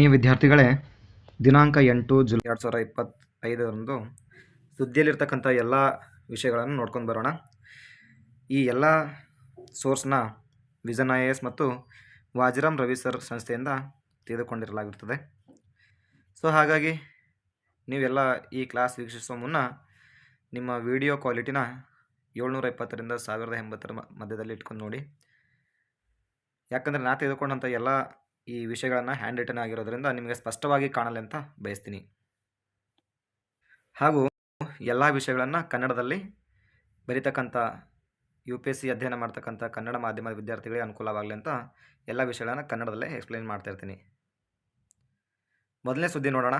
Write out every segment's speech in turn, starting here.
ಈ ವಿದ್ಯಾರ್ಥಿಗಳೇ, ದಿನಾಂಕ ಎಂಟು ಜುಲೈ ಎರಡು ಸಾವಿರ ಇಪ್ಪತ್ತೈದರಂದು ಸುದ್ದಿಯಲ್ಲಿರ್ತಕ್ಕಂಥ ಎಲ್ಲ ವಿಷಯಗಳನ್ನು ನೋಡ್ಕೊಂಡು ಬರೋಣ. ಈ ಎಲ್ಲ ಸೋರ್ಸ್ನ ವಿಜನ್ ಐ ಎ ಎಸ್ ಮತ್ತು ವಾಜಿರಾಮ್ ರವಿ ಸರ್ ಸಂಸ್ಥೆಯಿಂದ ತೆಗೆದುಕೊಂಡಿರಲಾಗಿರ್ತದೆ. ಸೊ, ಹಾಗಾಗಿ ನೀವೆಲ್ಲ ಈ ಕ್ಲಾಸ್ ವೀಕ್ಷಿಸುವ ಮುನ್ನ ನಿಮ್ಮ ವಿಡಿಯೋ ಕ್ವಾಲಿಟಿನ ಏಳ್ನೂರ ಇಪ್ಪತ್ತರಿಂದ ಸಾವಿರದ ಎಂಬತ್ತರ ಮಧ್ಯದಲ್ಲಿ ಇಟ್ಕೊಂಡು ನೋಡಿ. ಯಾಕಂದರೆ ನಾ ತೆಗೆದುಕೊಂಡಂಥ ಎಲ್ಲ ಈ ವಿಷಯಗಳನ್ನು ಹ್ಯಾಂಡ್ ರಿಟನ್ ಆಗಿರೋದ್ರಿಂದ ನಿಮಗೆ ಸ್ಪಷ್ಟವಾಗಿ ಕಾಣಲಿ ಅಂತ ಬಯಸ್ತೀನಿ. ಹಾಗೂ ಎಲ್ಲ ವಿಷಯಗಳನ್ನು ಕನ್ನಡದಲ್ಲಿ ಬರಿತಕ್ಕಂಥ ಯು ಪಿ ಎಸ್ ಸಿ ಅಧ್ಯಯನ ಮಾಡ್ತಕ್ಕಂಥ ಕನ್ನಡ ಮಾಧ್ಯಮದ ವಿದ್ಯಾರ್ಥಿಗಳಿಗೆ ಅನುಕೂಲವಾಗಲಿ ಅಂತ ಎಲ್ಲ ವಿಷಯಗಳನ್ನು ಕನ್ನಡದಲ್ಲೇ ಎಕ್ಸ್ಪ್ಲೈನ್ ಮಾಡ್ತಾಯಿರ್ತೀನಿ ಮೊದಲನೇ ಸುದ್ದಿ ನೋಡೋಣ.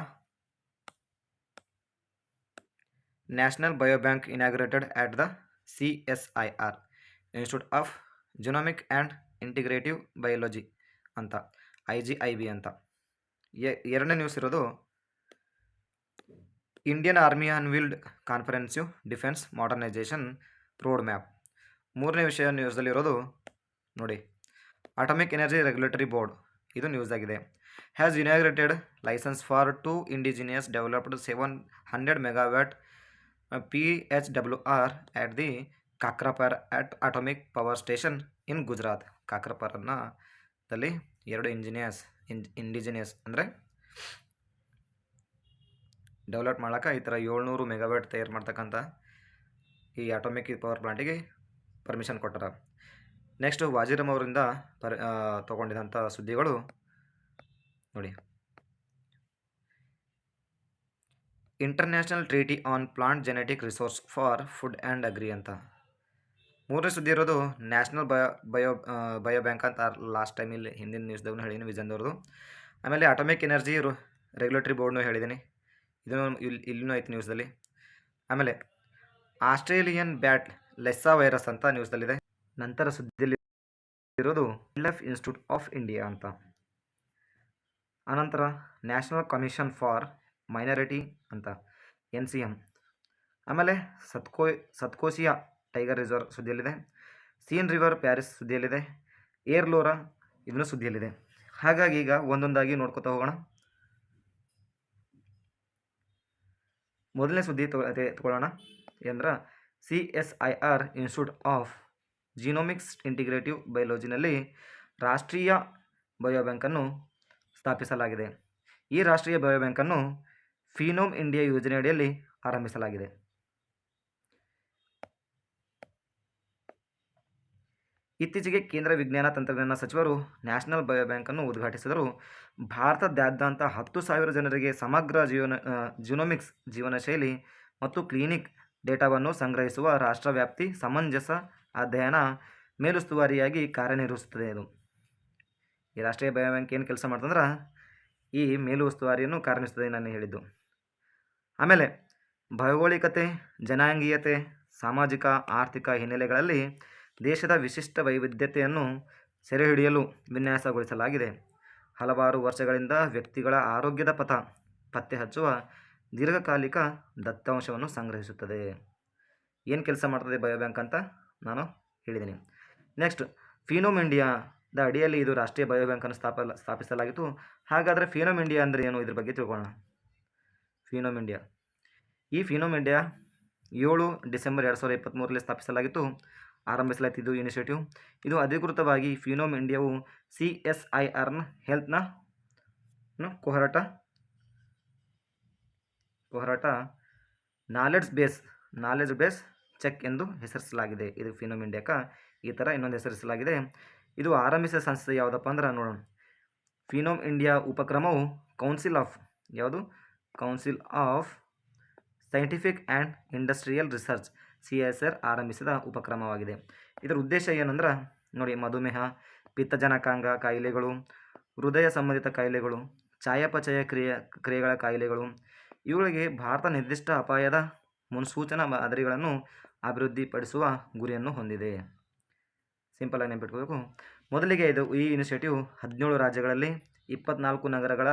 National biobank inaugurated at the C S I R institute of genomic and integrative biology ಅಂತ. ಐ ಜಿ ಐ ಬಿ ಅಂತ ಎರಡನೇ ನ್ಯೂಸ್ ಇರೋದು Indian army unveiled comprehensive defence modernisation road map ಮೂರನೇ ವಿಷಯ ನ್ಯೂಸಲ್ಲಿರೋದು ನೋಡಿ ಅಟಮಿಕ್ ಎನರ್ಜಿ ರೆಗ್ಯುಲೇಟರಿ ಬೋರ್ಡ್ ಇದು news ಆಗಿದೆ. Has inaugurated licence for two indigenous developed seven hundred megawatt P H W R at the Kakrapar at atomic power station in Gujarat ಕಾಕ್ರಾಪರನ್ನ ದಲ್ಲಿ ಎರಡು engineers in indigenous ಅಂದರೆ develop ಮಾಡೋಕೆ ಈ ಥರ ಏಳ್ನೂರು megawatt ತಯಾರು ಮಾಡ್ತಕ್ಕಂಥ ಈ ಆಟೋಮಿಕ್ ಪವರ್ ಪ್ಲಾಂಟಿಗೆ ಪರ್ಮಿಷನ್ ಕೊಟ್ಟಾರ. ನೆಕ್ಸ್ಟು ವಾಜಿರಮ್ ಅವರಿಂದ ಪರ್ ತೊಗೊಂಡಿದ್ದಂಥ ಸುದ್ದಿಗಳು ನೋಡಿ. International treaty on plant genetic resource for food and agri ಅಂತ. ಮೂರನೇ ಸುದ್ದಿ ಇರೋದು national bio bio bio bank ಅಂತ ಲಾಸ್ಟ್ ಟೈಮ್ ಇಲ್ಲಿ ಹಿಂದಿನ ನ್ಯೂಸ್ದಾಗೂ ಹೇಳಿದ್ದೀನಿ ವಿಜನ್ದವ್ರದ್ದು ಆಮೇಲೆ ಅಟೋಮಿಕ್ ಎನರ್ಜಿ ರೆಗ್ಯುಲೇಟರಿ ಬೋರ್ಡ್ನು ಹೇಳಿದ್ದೀನಿ. ಇದನ್ನು ಇಲ್ಲಿ ಇಲ್ಲಿನೂ ಐತೆ ನ್ಯೂಸ್ದಲ್ಲಿ. ಆಮೇಲೆ ಆಸ್ಟ್ರೇಲಿಯನ್ ಬ್ಯಾಟ್ ಲೆಸ್ಸಾ ವೈರಸ್ ಅಂತ ನ್ಯೂಸ್ದಲ್ಲಿದೆ. ನಂತರ ಸುದ್ದಿಯಲ್ಲಿ ಇರೋದು ಲೈಫ್ ಇನ್ಸ್ಟಿಟ್ಯೂಟ್ ಆಫ್ ಇಂಡಿಯಾ ಅಂತ. ಆನಂತರ ನ್ಯಾಷನಲ್ ಕಮಿಷನ್ ಫಾರ್ ಮೈನಾರಿಟಿ ಅಂತ ಎನ್ ಸಿ ಎಂ ಆಮೇಲೆ ಸತ್ಕೋ, ಸತ್ಕೋಸಿಯಾ ಟೈಗರ್ ರಿಸರ್ವ್ ಸುದ್ದಿಯಲ್ಲಿದೆ. ಸೀನ್ ರಿವರ್ ಪ್ಯಾರಿಸ್ ಸುದ್ದಿಯಲ್ಲಿದೆ. ಏರ್ಲೋರಾ ಇದನ್ನು ಸುದ್ದಿಯಲ್ಲಿದೆ. ಹಾಗಾಗಿ ಈಗ ಒಂದೊಂದಾಗಿ ನೋಡ್ಕೊತಾ ಹೋಗೋಣ. ಮೊದಲನೇ ಸುದ್ದಿ ತಗೊ ತಗೊಳ್ಳೋಣ. ಏನಂದ್ರೆ, C S I R institute of genomics integrative ಬಯಾಲಜಿನಲ್ಲಿ ರಾಷ್ಟ್ರೀಯ ಬಯೋ ಬ್ಯಾಂಕನ್ನು ಸ್ಥಾಪಿಸಲಾಗಿದೆ. ಈ ರಾಷ್ಟ್ರೀಯ ಬಯೋಬ್ಯಾಂಕನ್ನು ಫಿನೋಮ್ ಇಂಡಿಯಾ ಯೋಜನೆಯಡಿಯಲ್ಲಿ ಆರಂಭಿಸಲಾಗಿದೆ. ಇತ್ತೀಚೆಗೆ ಕೇಂದ್ರ ವಿಜ್ಞಾನ ತಂತ್ರಜ್ಞಾನ ಸಚಿವರು ನ್ಯಾಷನಲ್ ಬಯೋಬ್ಯಾಂಕನ್ನು ಉದ್ಘಾಟಿಸಿದರು. ಭಾರತದಾದ್ಯಂತ ಹತ್ತು ಸಾವಿರ ಜನರಿಗೆ ಸಮಗ್ರ ಜೀವನ ಜಿನೋಮಿಕ್ಸ್ ಜೀವನ ಶೈಲಿ ಮತ್ತು ಕ್ಲಿನಿಕ್ ಡೇಟಾವನ್ನು ಸಂಗ್ರಹಿಸುವ ರಾಷ್ಟ್ರವ್ಯಾಪ್ತಿ ಸಮಂಜಸ ಅಧ್ಯಯನ ಮೇಲುಸ್ತುವಾರಿಯಾಗಿ ಕಾರ್ಯನಿರ್ವಹಿಸುತ್ತದೆ ಇದು. ಈ ರಾಷ್ಟ್ರೀಯ ಬಯೋಬ್ಯಾಂಕ್ ಏನು ಕೆಲಸ ಮಾಡ್ತಂದ್ರೆ, ಈ ಮೇಲುಸ್ತುವಾರಿಯನ್ನು ಕಾರ್ಯನಿರ್ವಹಿಸ್ತದೆ ನಾನು ಹೇಳಿದ್ದು. ಆಮೇಲೆ ಭೌಗೋಳಿಕತೆ, ಜನಾಂಗೀಯತೆ, ಸಾಮಾಜಿಕ, ಆರ್ಥಿಕ ಹಿನ್ನೆಲೆಗಳಲ್ಲಿ ದೇಶದ ವಿಶಿಷ್ಟ ವೈವಿಧ್ಯತೆಯನ್ನು ಸೆರೆಹಿಡಿಯಲು ವಿನ್ಯಾಸಗೊಳಿಸಲಾಗಿದೆ. ಹಲವಾರು ವರ್ಷಗಳಿಂದ ವ್ಯಕ್ತಿಗಳ ಆರೋಗ್ಯದ ಪಥ ಪತ್ತೆ ಹಚ್ಚುವ ದೀರ್ಘಕಾಲಿಕ ದತ್ತಾಂಶವನ್ನು ಸಂಗ್ರಹಿಸುತ್ತದೆ. ಏನು ಕೆಲಸ ಮಾಡ್ತದೆ ಬಯೋಬ್ಯಾಂಕ್ ಅಂತ ನಾನು ಹೇಳಿದ್ದೀನಿ ನೆಕ್ಸ್ಟ್, ಫಿನೋಮ್ ಇಂಡಿಯಾದ ಅಡಿಯಲ್ಲಿ ಇದು ರಾಷ್ಟ್ರೀಯ ಬಯೋಬ್ಯಾಂಕನ್ನು ಸ್ಥಾಪ, ಸ್ಥಾಪಿಸಲಾಗಿತ್ತು. ಹಾಗಾದರೆ ಫಿನೋಮ್ ಇಂಡಿಯಾ ಅಂದರೆ ಏನು? ಇದ್ರ ಬಗ್ಗೆ ತಿಳ್ಕೊಳ್ಳೋಣ ಫಿನೋಮ್ ಇಂಡಿಯಾ. ಈ ಫಿನೋಮ್ ಇಂಡಿಯಾ ಏಳು ಡಿಸೆಂಬರ್ ಎರಡು ಸಾವಿರದ ಇಪ್ಪತ್ತ್ಮೂರರಲ್ಲಿ ಸ್ಥಾಪಿಸಲಾಗಿತ್ತು. ಆರಂಭಿಸಲಾಯಿತು ಇನಿಷಿಯೇಟಿವ್ ಇದು ಅಧಿಕೃತವಾಗಿ ಫಿನೋಮ್ ಇಂಡಿಯಾವು ಸಿ ಎಸ್ ಐ ಆರ್ನ ಹೆಲ್ತ್ನ ಕೊಹರಾಟ ಕೊಹರಾಟ knowledge base knowledge base check ಎಂದು ಹೆಸರಿಸಲಾಗಿದೆ. ಇದು ಫಿನೋಮ್ ಇಂಡಿಯಾಕ ಈ ಥರ ಇನ್ನೊಂದು ಹೆಸರಿಸಲಾಗಿದೆ. ಇದು ಆರಂಭಿಸಿದ ಸಂಸ್ಥೆ ಯಾವುದಪ್ಪ ಅಂದ್ರೆ ನೋಡೋಣ. ಫಿನೋಮ್ ಇಂಡಿಯಾ ಉಪಕ್ರಮವು ಕೌನ್ಸಿಲ್ ಆಫ್ ಯಾವುದು? Council of scientific and industrial research C S R ಆರಂಭಿಸಿದ ಉಪಕ್ರಮವಾಗಿದೆ. ಇದರ ಉದ್ದೇಶ ಏನಂದ್ರೆ, ನೋಡಿ ಮಧುಮೇಹ, ಪಿತ್ತಜನಕಾಂಗ ಕಾಯಿಲೆಗಳು, ಹೃದಯ ಸಂಬಂಧಿತ ಕಾಯಿಲೆಗಳು ಚಯಾಪಚಯ ಕ್ರಿಯೆ, ಕ್ರಿಯೆಗಳ ಕಾಯಿಲೆಗಳು, ಇವುಗಳಿಗೆ ಭಾರತ ನಿರ್ದಿಷ್ಟ ಅಪಾಯದ ಮುನ್ಸೂಚನಾ ಮಾದರಿಗಳನ್ನು ಅಭಿವೃದ್ಧಿಪಡಿಸುವ ಗುರಿಯನ್ನು ಹೊಂದಿದೆ. ಸಿಂಪಲಾಗಿ ನೆನಪಿಟ್ಕೋಬೇಕು. ಮೊದಲಿಗೆ ಇದು ಈ ಇನಿಷಿಯೇಟಿವ್ ಹದಿನೇಳು ರಾಜ್ಯಗಳಲ್ಲಿ ಇಪ್ಪತ್ನಾಲ್ಕು ನಗರಗಳ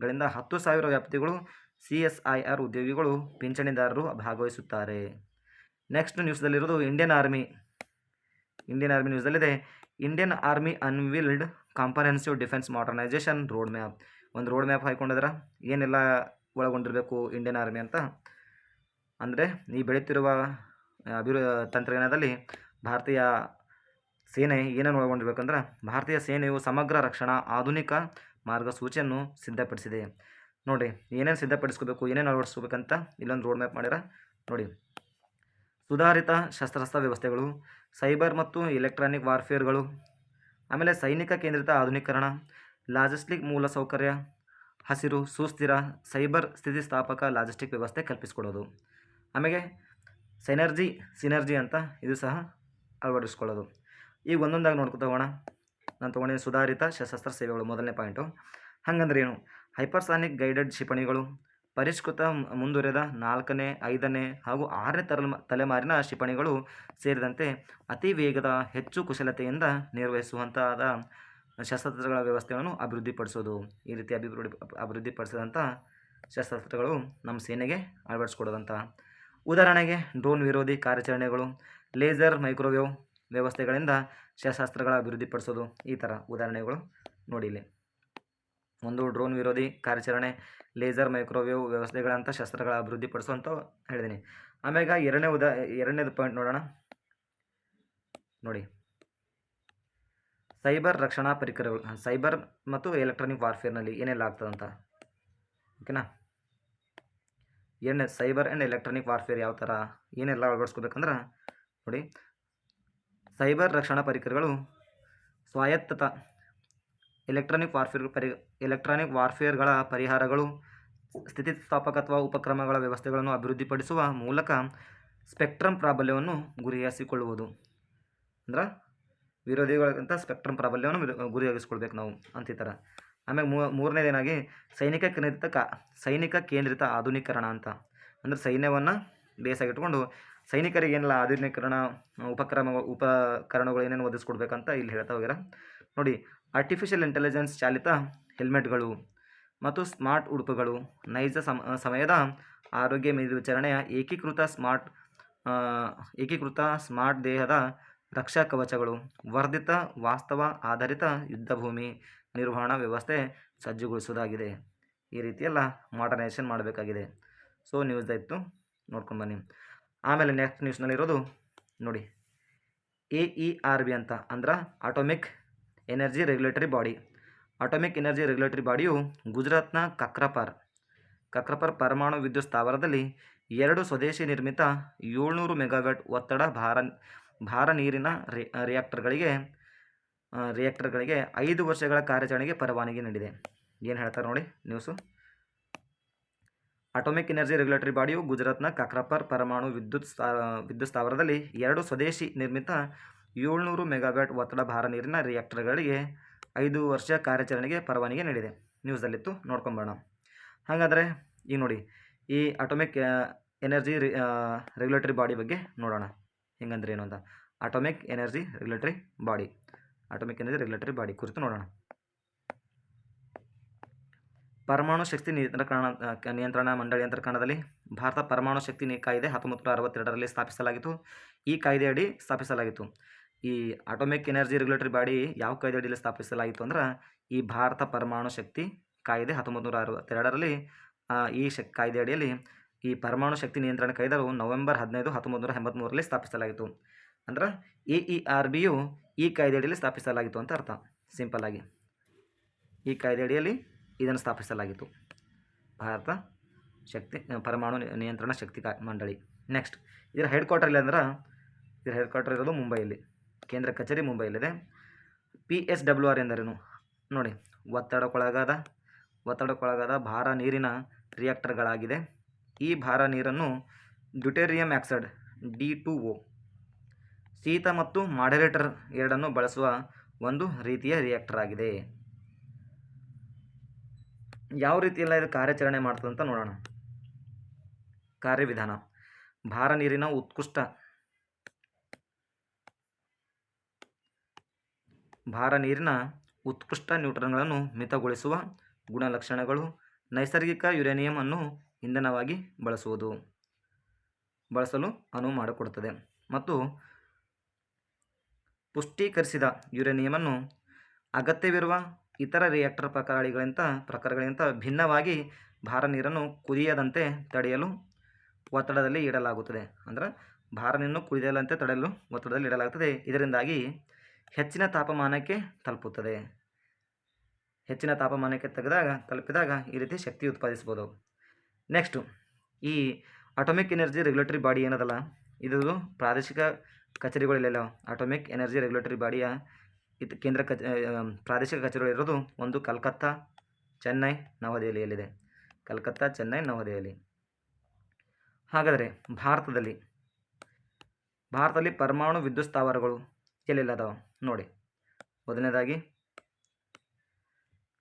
ಗಳಿಂದ ಹತ್ತು ಸಾವಿರ ವ್ಯಾಪ್ತಿಗಳು ಸಿ ಎಸ್ ಐ ಆರ್ ಉದ್ಯೋಗಿಗಳು ಪಿಂಚಣಿದಾರರು ಭಾಗವಹಿಸುತ್ತಾರೆ. ನೆಕ್ಸ್ಟ್ ನ್ಯೂಸ್ದಲ್ಲಿರೋದು Indian army Indian army ನ್ಯೂಸ್ದಲ್ಲಿದೆ Indian army unveiled comprehensive defence modernisation road map ಒಂದು ರೋಡ್ ಮ್ಯಾಪ್ ಹಾಕ್ಕೊಂಡಿದ್ರೆ ಏನೆಲ್ಲ ಒಳಗೊಂಡಿರಬೇಕು ಇಂಡಿಯನ್ ಆರ್ಮಿ ಅಂತ? ಅಂದರೆ ಈ ಬೆಳೀತಿರುವ ಅಭಿವೃ, ತಂತ್ರಜ್ಞಾನದಲ್ಲಿ ಭಾರತೀಯ ಸೇನೆ ಏನೇನು ಒಳಗೊಂಡಿರ್ಬೇಕಂದ್ರೆ ಭಾರತೀಯ ಸೇನೆಯು ಸಮಗ್ರ ರಕ್ಷಣಾ, ಆಧುನಿಕ ಮಾರ್ಗಸೂಚಿಯನ್ನು ಸಿದ್ಧಪಡಿಸಿದೆ. ನೋಡಿ, ಏನೇನು ಸಿದ್ಧಪಡಿಸ್ಕೋಬೇಕು, ಏನೇನು ಅಳವಡಿಸ್ಕೋಬೇಕಂತ ಇಲ್ಲೊಂದು ರೋಡ್ ಮ್ಯಾಪ್ ಮಾಡ್ಯಾರ ನೋಡಿ. ಸುಧಾರಿತ ಶಸ್ತ್ರಾಸ್ತ್ರ ವ್ಯವಸ್ಥೆಗಳು, ಸೈಬರ್ ಮತ್ತು ಎಲೆಕ್ಟ್ರಾನಿಕ್ ವಾರ್ಫೇರ್ಗಳು, ಆಮೇಲೆ ಸೈನಿಕ ಕೇಂದ್ರಿತ ಆಧುನೀಕರಣ, ಲಾಜಿಸ್ಟಿಕ್ ಮೂಲಸೌಕರ್ಯ, ಹಸಿರು, ಸುಸ್ಥಿರ, ಸೈಬರ್ ಸ್ಥಿತಿಸ್ಥಾಪಕ ಲಾಜಿಸ್ಟಿಕ್ ವ್ಯವಸ್ಥೆ ಕಲ್ಪಿಸಿಕೊಡೋದು ಆಮೇಲೆ ಸೈನರ್ಜಿ, ಸಿನರ್ಜಿ ಅಂತ ಇದು ಸಹ ಅಳವಡಿಸ್ಕೊಳ್ಳೋದು. ಈಗ ಒಂದೊಂದಾಗಿ ನೋಡ್ಕೊತ ಹೋಗೋಣ. ನಾನು ತೊಗೊಂಡಿದ್ದೀನಿ ಸುಧಾರಿತ ಸಶಸ್ತ್ರ ಸೇವೆಗಳು ಮೊದಲನೇ ಪಾಯಿಂಟು. ಹಾಗಂದ್ರೆ ಏನು? ಹೈಪರ್ಸಾನಿಕ್ ಗೈಡೆಡ್ ಕ್ಷಿಪಣಿಗಳು ಪರಿಷ್ಕೃತ ಮುಂದುವರೆದ ನಾಲ್ಕನೇ, ಐದನೇ ಹಾಗೂ ಆರನೇ ತಲೆ ತಲೆಮಾರಿನ ಕ್ಷಿಪಣಿಗಳು ಸೇರಿದಂತೆ ಅತಿ ವೇಗದ ಹೆಚ್ಚು ಕುಶಲತೆಯಿಂದ ನಿರ್ವಹಿಸುವಂತಹ ಶಸ್ತ್ರಾಸ್ತ್ರಗಳ ವ್ಯವಸ್ಥೆಯನ್ನು ಅಭಿವೃದ್ಧಿಪಡಿಸೋದು. ಈ ರೀತಿ ಅಭಿವೃದ್ಧಿ ಅಭಿವೃದ್ಧಿಪಡಿಸಿದಂಥ ಶಸ್ತ್ರಾಸ್ತ್ರಗಳು ನಮ್ಮ ಸೇನೆಗೆ ಅಳವಡಿಸ್ಕೊಡೋದಂತ. ಉದಾಹರಣೆಗೆ, ಡ್ರೋನ್ ವಿರೋಧಿ ಕಾರ್ಯಾಚರಣೆಗಳು, ಲೇಸರ್ ಮೈಕ್ರೋವೇವ್ ವ್ಯವಸ್ಥೆಗಳಿಂದ ಶಸ್ತ್ರಾಸ್ತ್ರಗಳ ಅಭಿವೃದ್ಧಿಪಡಿಸೋದು. ಈ ಥರ ಉದಾಹರಣೆಗಳು ನೋಡಿ ಇಲ್ಲಿ. ಒಂದು ಡ್ರೋನ್ ವಿರೋಧಿ ಕಾರ್ಯಾಚರಣೆ, ಲೇಸರ್ ಮೈಕ್ರೋವೇವ್ ವ್ಯವಸ್ಥೆಗಳಂಥ ಶಸ್ತ್ರಗಳ ಅಭಿವೃದ್ಧಿಪಡಿಸುವಂತ ಹೇಳಿದ್ದೀನಿ. ಆಮ್ಯಾಗ ಎರಡನೇ ಉದಾ, ಎರಡನೇದು ಪಾಯಿಂಟ್ ನೋಡೋಣ. ನೋಡಿ. ಸೈಬರ್ ರಕ್ಷಣಾ ಪರಿಕರಗಳು ಸೈಬರ್ ಮತ್ತು ಎಲೆಕ್ಟ್ರಾನಿಕ್ ವಾರ್ಫೇರ್ನಲ್ಲಿ ಏನೆಲ್ಲ ಆಗ್ತದಂತ? ಓಕೆನಾ? ಎರಡನೇ ಸೈಬರ್ ಆ್ಯಂಡ್ ಎಲೆಕ್ಟ್ರಾನಿಕ್ ವಾರ್ಫೇರ್ ಯಾವ ಥರ? ಏನೆಲ್ಲ ಅಳವಡಿಸ್ಕೋಬೇಕಂದ್ರೆ, ನೋಡಿ. ಸೈಬರ್ ರಕ್ಷಣಾ ಪರಿಕರಗಳು ಸ್ವಾಯತ್ತತ ಎಲೆಕ್ಟ್ರಾನಿಕ್ ವಾರ್ಫೇರ್ ಪರಿ, ಎಲೆಕ್ಟ್ರಾನಿಕ್ ವಾರ್ಫೇರ್ಗಳ ಪರಿಹಾರಗಳು, ಸ್ಥಿತಿಸ್ಥಾಪಕತ್ವ ಉಪಕ್ರಮಗಳ ವ್ಯವಸ್ಥೆಗಳನ್ನು ಅಭಿವೃದ್ಧಿಪಡಿಸುವ ಮೂಲಕ ಸ್ಪೆಕ್ಟ್ರಮ್ ಪ್ರಾಬಲ್ಯವನ್ನು ಗುರಿಯಾಗಿಸಿಕೊಳ್ಳುವುದು. ಅಂದ್ರೆ ವಿರೋಧಿಗಳಿಗಿಂತ ಸ್ಪೆಕ್ಟ್ರಮ್ ಪ್ರಾಬಲ್ಯವನ್ನು ಗುರಿಯಾಗಿಸ್ಕೊಳ್ಬೇಕು ನಾವು ಅಂತ ಈ ಥರ ಆಮೇಲೆ ಮೂರನೇದೇನಾಗಿ ಸೈನಿಕ ಕೇಂದ್ರಿತ ಕಾ, ಸೈನಿಕ ಕೇಂದ್ರಿತ ಆಧುನೀಕರಣ ಅಂತ. ಅಂದರೆ ಸೈನ್ಯವನ್ನು ಬೇಸಾಗಿಟ್ಕೊಂಡು ಸೈನಿಕರಿಗೆ ಏನೆಲ್ಲ ಆಧುನೀಕರಣ ಉಪಕ್ರಮ ಉಪಕರಣಗಳು ಏನೇನು ಒದಗಿಸ್ಕೊಡ್ಬೇಕಂತ ಇಲ್ಲಿ ಹೇಳ್ತಾ ಹೋಗ್ಯಾರ. ನೋಡಿ ಆರ್ಟಿಫಿಷಿಯಲ್ ಇಂಟೆಲಿಜೆನ್ಸ್ ಚಾಲಿತ ಹೆಲ್ಮೆಟ್ಗಳು ಮತ್ತು ಸ್ಮಾರ್ಟ್ ಉಡುಪುಗಳು, ನೈಜ ಸಮ, ಸಮಯದ ಆರೋಗ್ಯ ಮೇಲ್ವಿಚಾರಣೆಯ ಏಕೀಕೃತ ಸ್ಮಾರ್ಟ್ ಏಕೀಕೃತ ಸ್ಮಾರ್ಟ್ ದೇಹದ ರಕ್ಷಾ ಕವಚಗಳು, ವರ್ಧಿತ ವಾಸ್ತವ ಆಧಾರಿತ ಯುದ್ಧಭೂಮಿ ನಿರ್ವಹಣಾ ವ್ಯವಸ್ಥೆ ಸಜ್ಜುಗೊಳಿಸುವುದಾಗಿದೆ. ಈ ರೀತಿಯೆಲ್ಲ ಮಾಡರ್ನೈಸೇಷನ್ ಮಾಡಬೇಕಾಗಿದೆ. ಸೊ ನ್ಯೂಸ್ ಇತ್ತು ನೋಡ್ಕೊಂಡು ಬನ್ನಿ. ಆಮೇಲೆ ನೆಕ್ಸ್ಟ್ ನ್ಯೂಸ್ನಲ್ಲಿರೋದು ನೋಡಿ. ಎ ಇ ಆರ್ ಬಿ ಅಂತ ಅಂದ್ರೆ atomic energy regulatory body atomic energy regulatory ಬಾಡಿಯು ಗುಜರಾತ್ನ ಕಕ್ರಪಾರ್. ಕಕ್ರಪಾರ್ ಪರಮಾಣು ವಿದ್ಯುತ್ ಸ್ಥಾವರದಲ್ಲಿ ಎರಡು ಸ್ವದೇಶಿ ನಿರ್ಮಿತ ಏಳ್ನೂರು ಮೆಗಾವ್ಯಾಟ್ ಒತ್ತಡ ಭಾರ ಭಾರ ನೀರಿನ ರಿಯಾಕ್ಟರ್ಗಳಿಗೆ ರಿಯಾಕ್ಟರ್ಗಳಿಗೆ ಐದು ವರ್ಷಗಳ ಕಾರ್ಯಾಚರಣೆಗೆ ಪರವಾನಗಿ ನೀಡಿದೆ. ಏನು ಹೇಳ್ತಾರೆ ನೋಡಿ ನ್ಯೂಸು ಅಟೋಮಿಕ್ ಎನರ್ಜಿ ರೆಗ್ಯುಲೇಟರಿ ಬಾಡಿಯು ಗುಜರಾತ್ನ ಕಕ್ರಪರ್ ಪರಮಾಣು ವಿದ್ಯುತ್ ಸ್ಥಾ, ವಿದ್ಯುತ್ ಸ್ಥಾವರದಲ್ಲಿ ಎರಡು ಸ್ವದೇಶಿ ನಿರ್ಮಿತ ಏಳ್ನೂರು ಮೆಗಾವ್ಯಾಟ್ ಒತ್ತಡ ಭಾರ ನೀರಿನ ರಿಯಾಕ್ಟರ್ಗಳಿಗೆ ಐದು ವರ್ಷ ಕಾರ್ಯಾಚರಣೆಗೆ ಪರವಾನಗಿ ನೀಡಿದೆ. ನ್ಯೂಸಲ್ಲಿತ್ತು ನೋಡ್ಕೊಂಬೋಣ ಹಾಗಾದರೆ, ಈಗ ನೋಡಿ, ಈ ಅಟೋಮಿಕ್ ಎನರ್ಜಿ ರೆಗ್ಯುಲೇಟರಿ ಬಾಡಿ ಬಗ್ಗೆ ನೋಡೋಣ. ಹೆಂಗಂದ್ರೆ ಏನು ಅಂತ. Atomic energy regulatory body atomic energy regulatory body ಕುರಿತು ನೋಡೋಣ. ಪರಮಾಣು ಶಕ್ತಿ ನಿಯಂತ್ರಣ ನಿಯಂತ್ರಣ ಮಂಡಳಿ ಯಂತ್ರಕಣದಲ್ಲಿ ಭಾರತ ಪರಮಾಣು ಶಕ್ತಿ ಕಾಯ್ದೆ ಹತ್ತೊಂಬತ್ತು ನೂರ ಅರವತ್ತೆರಡರಲ್ಲಿ ಸ್ಥಾಪಿಸಲಾಗಿತ್ತು. ಈ ಕಾಯ್ದೆಯಡಿ ಸ್ಥಾಪಿಸಲಾಗಿತ್ತು. ಈ ಅಟೋಮಿಕ್ ಎನರ್ಜಿ ರೆಗ್ಯುಲೇಟರಿ ಬಾಡಿ ಯಾವ ಕಾಯ್ದೆ ಅಡಿಯಲ್ಲಿ ಸ್ಥಾಪಿಸಲಾಗಿತ್ತು ಅಂದ್ರೆ ಈ ಭಾರತ ಪರಮಾಣು ಶಕ್ತಿ ಕಾಯ್ದೆ ಹತ್ತೊಂಬತ್ತು ನೂರ ಅರವತ್ತೆರಡರಲ್ಲಿ ಈ ಶಕ್ ಕಾಯ್ದೆ ಅಡಿಯಲ್ಲಿ ಈ ಪರಮಾಣು ಶಕ್ತಿ ನಿಯಂತ್ರಣ ಕಾಯ್ದೆಯು ನವೆಂಬರ್ ಹದಿನೈದು ಹತ್ತೊಂಬತ್ತು ನೂರ ಎಂಬತ್ತ್ಮೂರರಲ್ಲಿ ಸ್ಥಾಪಿಸಲಾಗಿತ್ತು ಅಂದ್ರೆ ಎ ಇ ಆರ್ ಬಿಯು ಈ ಕಾಯ್ದೆ ಅಡಿಯಲ್ಲಿ ಸ್ಥಾಪಿಸಲಾಗಿತ್ತು ಅಂತ ಅರ್ಥ. ಸಿಂಪಲ್ ಆಗಿ. ಈ ಕಾಯ್ದೆ ಅಡಿಯಲ್ಲಿ ಇದನ್ನು ಸ್ಥಾಪಿಸಲಾಗಿತ್ತು ಭಾರತ ಶಕ್ತಿ, ಪರಮಾಣು ನಿಯಂತ್ರಣ ಶಕ್ತಿ ಮಂಡಳಿ. ನೆಕ್ಸ್ಟ್ ಇದರ ಹೆಡ್ ಕ್ವಾರ್ಟರ್ ಅಂದ್ರೆ, ಇದರ ಹೆಡ್ ಕ್ವಾರ್ಟರ್ ಇರೋದು ಮುಂಬೈಯಲ್ಲಿ. ಕೇಂದ್ರ ಕಚೇರಿ ಮುಂಬೈಲಿದೆ ಪಿ ಎಸ್ ಡಬ್ಲ್ಯೂ ಆರ್ ಎಂದರೇನು? ನೋಡಿ, ಒತ್ತಡಕ್ಕೊಳಗಾದ ಒತ್ತಡಕ್ಕೊಳಗಾದ ಭಾರ ನೀರಿನ ರಿಯಾಕ್ಟರ್ಗಳಾಗಿದೆ. ಈ ಭಾರ ನೀರನ್ನು deuterium oxide, D two O, ಶೀತ ಮತ್ತು ಮಾಡರೇಟರ್ ಎರಡನ್ನು ಬಳಸುವ ಒಂದು ರೀತಿಯ ರಿಯಾಕ್ಟರ್ ಆಗಿದೆ. ಯಾವ ರೀತಿಯೆಲ್ಲ ಇದು ಕಾರ್ಯಾಚರಣೆ ಮಾಡ್ತದಂತ ನೋಡೋಣ. ಕಾರ್ಯವಿಧಾನ. ಭಾರ ನೀರಿನ ಉತ್ಕೃಷ್ಟ ಭಾರ ನೀರಿನ ಉತ್ಕೃಷ್ಟ ನ್ಯೂಟ್ರನ್ಗಳನ್ನು ಮಿತಗೊಳಿಸುವ ಗುಣಲಕ್ಷಣಗಳು ನೈಸರ್ಗಿಕ ಯುರೇನಿಯಂ ಅನ್ನು ಇಂಧನವಾಗಿ ಬಳಸುವುದು, ಬಳಸಲು ಅನುವು ಮಾಡಿಕೊಡುತ್ತದೆ ಮತ್ತು ಪುಷ್ಟೀಕರಿಸಿದ ಯುರೇನಿಯಮನ್ನು ಅಗತ್ಯವಿರುವ ಇತರ ರಿಯಾಕ್ಟರ್ ಪ್ರಕಾರಗಳಿಗಿಂತ ಪ್ರಕಾರಗಳಿಗಿಂತ ಭಿನ್ನವಾಗಿ ಭಾರ ನೀರನ್ನು ಕುದಿಯದಂತೆ ತಡೆಯಲು ಒತ್ತಡದಲ್ಲಿ ಇಡಲಾಗುತ್ತದೆ. ಅಂದರೆ ಭಾರ ನೀರನ್ನು ಕುದಿಯದಂತೆ ತಡೆಯಲು ಒತ್ತಡದಲ್ಲಿ ಇಡಲಾಗುತ್ತದೆ. ಇದರಿಂದಾಗಿ ಹೆಚ್ಚಿನ ತಾಪಮಾನಕ್ಕೆ ತಲುಪುತ್ತದೆ. ಹೆಚ್ಚಿನ ತಾಪಮಾನಕ್ಕೆ ತೆಗೆದಾಗ, ತಲುಪಿದಾಗ ಈ ರೀತಿ ಶಕ್ತಿ ಉತ್ಪಾದಿಸ್ಬೋದು ನೆಕ್ಸ್ಟು ಈ ಅಟೋಮಿಕ್ ಎನರ್ಜಿ ರೆಗ್ಯುಲೇಟರಿ ಬಾಡಿ ಏನದಲ್ಲ? ಇದು ಪ್ರಾದೇಶಿಕ ಕಚೇರಿಗಳಿಲ್ಲ ಅಟೋಮಿಕ್ ಎನರ್ಜಿ ರೆಗ್ಯುಲೇಟರಿ ಬಾಡಿಯ ಇದು ಕೇಂದ್ರ ಕಚ ಪ್ರಾದೇಶಿಕ ಕಚೇರಿಗಳಿರೋದು ಒಂದು ಕಲ್ಕತ್ತಾ, ಚೆನ್ನೈ, ನವದೆಹಲಿಯಲ್ಲಿದೆ. ಕಲ್ಕತ್ತಾ, ಚೆನ್ನೈ, ನವದೆಹಲಿ. ಹಾಗಾದರೆ ಭಾರತದಲ್ಲಿ ಭಾರತದಲ್ಲಿ ಪರಮಾಣು ವಿದ್ಯುತ್ ಸ್ಥಾವರಗಳು ಎಲ್ಲೆಲ್ಲ ಅದಾವ ನೋಡಿ. ಮೊದಲನೇದಾಗಿ,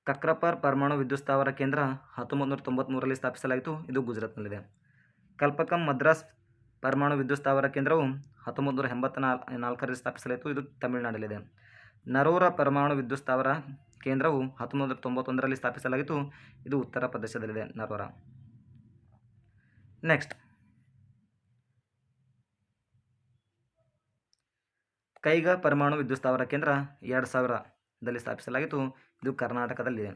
ಕಕ್ರಪರ್ ಪರಮಾಣು ವಿದ್ಯುತ್ ಸ್ಥಾವರ ಕೇಂದ್ರ ಹತ್ತೊಂಬತ್ತು ನೂರ ಸ್ಥಾಪಿಸಲಾಯಿತು. ಇದು ಗುಜರಾತ್ನಲ್ಲಿದೆ. ಕಲ್ಪಕಂ ಮದ್ರಾಸ್ ಪರಮಾಣು ವಿದ್ಯುತ್ ಸ್ಥಾವರ ಕೇಂದ್ರವು ಹತ್ತೊಂಬತ್ತು ನೂರ ಎಂಬತ್ತ ನಾಲ್ ನಾಲ್ಕರಲ್ಲಿ ಸ್ಥಾಪಿಸಲಾಯಿತು. ಇದು ತಮಿಳುನಾಡಲ್ಲಿದೆ. ನರೋರ ಪರಮಾಣು ವಿದ್ಯುತ್ ಸ್ಥಾವರ ಕೇಂದ್ರವು ಹತ್ತೊಂಬತ್ತು ತೊಂಬತ್ತೊಂದರಲ್ಲಿ ಸ್ಥಾಪಿಸಲಾಗಿತ್ತು. ಇದು ಉತ್ತರ ಪ್ರದೇಶದಲ್ಲಿದೆ, ನರೋರ. ನೆಕ್ಸ್ಟ್ ಕೈಗಾ ಪರಮಾಣು ವಿದ್ಯುತ್ ಸ್ಥಾವರ ಕೇಂದ್ರ ಎರಡು ಸಾವಿರದಲ್ಲಿ ಸ್ಥಾಪಿಸಲಾಗಿತ್ತು. ಇದು ಕರ್ನಾಟಕದಲ್ಲಿದೆ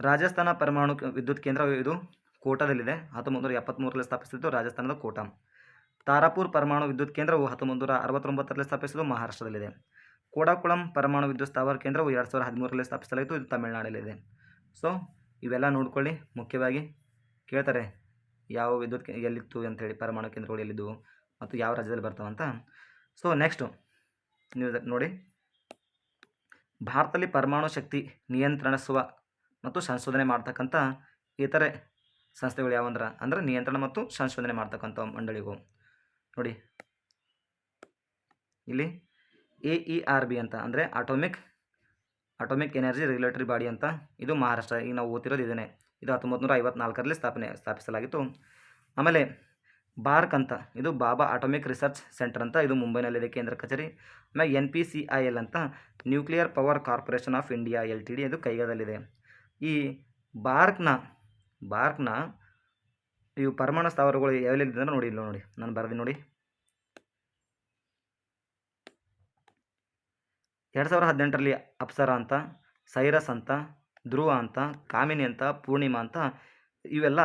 ರಾಜಸ್ಥಾನ ಪರಮಾಣು ವಿದ್ಯುತ್ ಕೇಂದ್ರ ಇದು ಕೋಟಾದಲ್ಲಿದೆ. ಹತ್ತೊಂಬತ್ತು ನೂರ ಎಪ್ಪತ್ತ್ಮೂರರಲ್ಲಿ ಸ್ಥಾಪಿಸಿದ್ದು ರಾಜಸ್ಥಾನದ ಕೋಟಾ. ತಾರಾಪುರ್ ಪರಮಾಣು ವಿದ್ಯುತ್ ಕೇಂದ್ರವು ಹತ್ತೊಂಬತ್ತು ನೂರ ಅರವತ್ತೊಂಬತ್ತರಲ್ಲಿ ಸ್ಥಾಪಿಸಿದ್ದು ಮಹಾರಾಷ್ಟ್ರದಲ್ಲಿದೆ. ಕೋಡಾಕುಳಂ ಪರಮಾಣು ವಿದ್ಯುತ್ ಸ್ಥಾವರ ಕೇಂದ್ರವು ಎರಡು ಸಾವಿರದ ಹದಿಮೂರರಲ್ಲಿ ಸ್ಥಾಪಿಸಲಾಯಿತು ಇದು ತಮಿಳುನಾಡಲ್ಲಿದೆ. ಸೊ ಇವೆಲ್ಲ ನೋಡ್ಕೊಳ್ಳಿ. ಮುಖ್ಯವಾಗಿ ಕೇಳ್ತಾರೆ, ಯಾವ ವಿದ್ಯುತ್ ಎಲ್ಲಿತ್ತು ಅಂತೇಳಿ, ಪರಮಾಣು ಕೇಂದ್ರಗಳು ಎಲ್ಲಿದ್ದವು ಮತ್ತು ಯಾವ ರಾಜ್ಯದಲ್ಲಿ ಬರ್ತಾವಂತ ಸೊ ನೆಕ್ಸ್ಟು ನೀವು ನೋಡಿ. ಭಾರತದಲ್ಲಿ ಪರಮಾಣು ಶಕ್ತಿ ನಿಯಂತ್ರಣಿಸುವ ಮತ್ತು ಸಂಶೋಧನೆ ಮಾಡ್ತಕ್ಕಂಥ ಇತರೆ ಸಂಸ್ಥೆಗಳು ಯಾವಂದ್ರೆ ಅಂದ್ರೆ? ನಿಯಂತ್ರಣ ಮತ್ತು ಸಂಶೋಧನೆ ಮಾಡ್ತಕ್ಕಂಥ ಮಂಡಳಿಗೂ. ನೋಡಿ. ಇಲ್ಲಿ ಎ ಇ ಆರ್ ಬಿ ಅಂತ, ಅಂದರೆ atomic atomic energy regulatory body ಅಂತ. ಇದು ಮಹಾರಾಷ್ಟ್ರ, ಈಗ ನಾವು ಓದ್ತಿರೋದು ಇದೇನೆ ಇದು ಹತ್ತೊಂಬತ್ತು ನೂರ ಐವತ್ನಾಲ್ಕರಲ್ಲಿ ಸ್ಥಾಪನೆ, ಸ್ಥಾಪಿಸಲಾಗಿತ್ತು. ಆಮೇಲೆ ಬಾರ್ಕ್ ಅಂತ, ಇದು ಬಾಬಾ ಆಟೋಮಿಕ್ ರಿಸರ್ಚ್ ಸೆಂಟರ್ ಅಂತ, ಇದು ಮುಂಬೈನಲ್ಲಿದೆ ಕೇಂದ್ರ ಕಚೇರಿ. ಆಮೇಲೆ N P C I L ಅಂತ nuclear power corporation of India L T D ಇದು ಕೈಗದಲ್ಲಿದೆ ಈ ಬಾರ್ಕ್ನ ಬಾರ್ಕ್ನ ಇವು ಪರಮಾಣು ಸ್ಥಾವರಗಳು ಯಾವೆಲ್ಲಿದೆ ಅಂದ್ರೆ ನೋಡಿ ಇಲ್ಲ ನೋಡಿ, ನಾನು ಬರೆದಿ ನೋಡಿ. ಎರಡು ಸಾವಿರದ ಹದಿನೆಂಟರಲ್ಲಿ ಅಪ್ಸರ ಅಂತ, ಸೈರಸ್ ಅಂತ, ಧ್ರುವ ಅಂತ, ಕಾಮಿನಿ ಅಂತ, ಪೂರ್ಣಿಮಾ ಅಂತ ಇವೆಲ್ಲ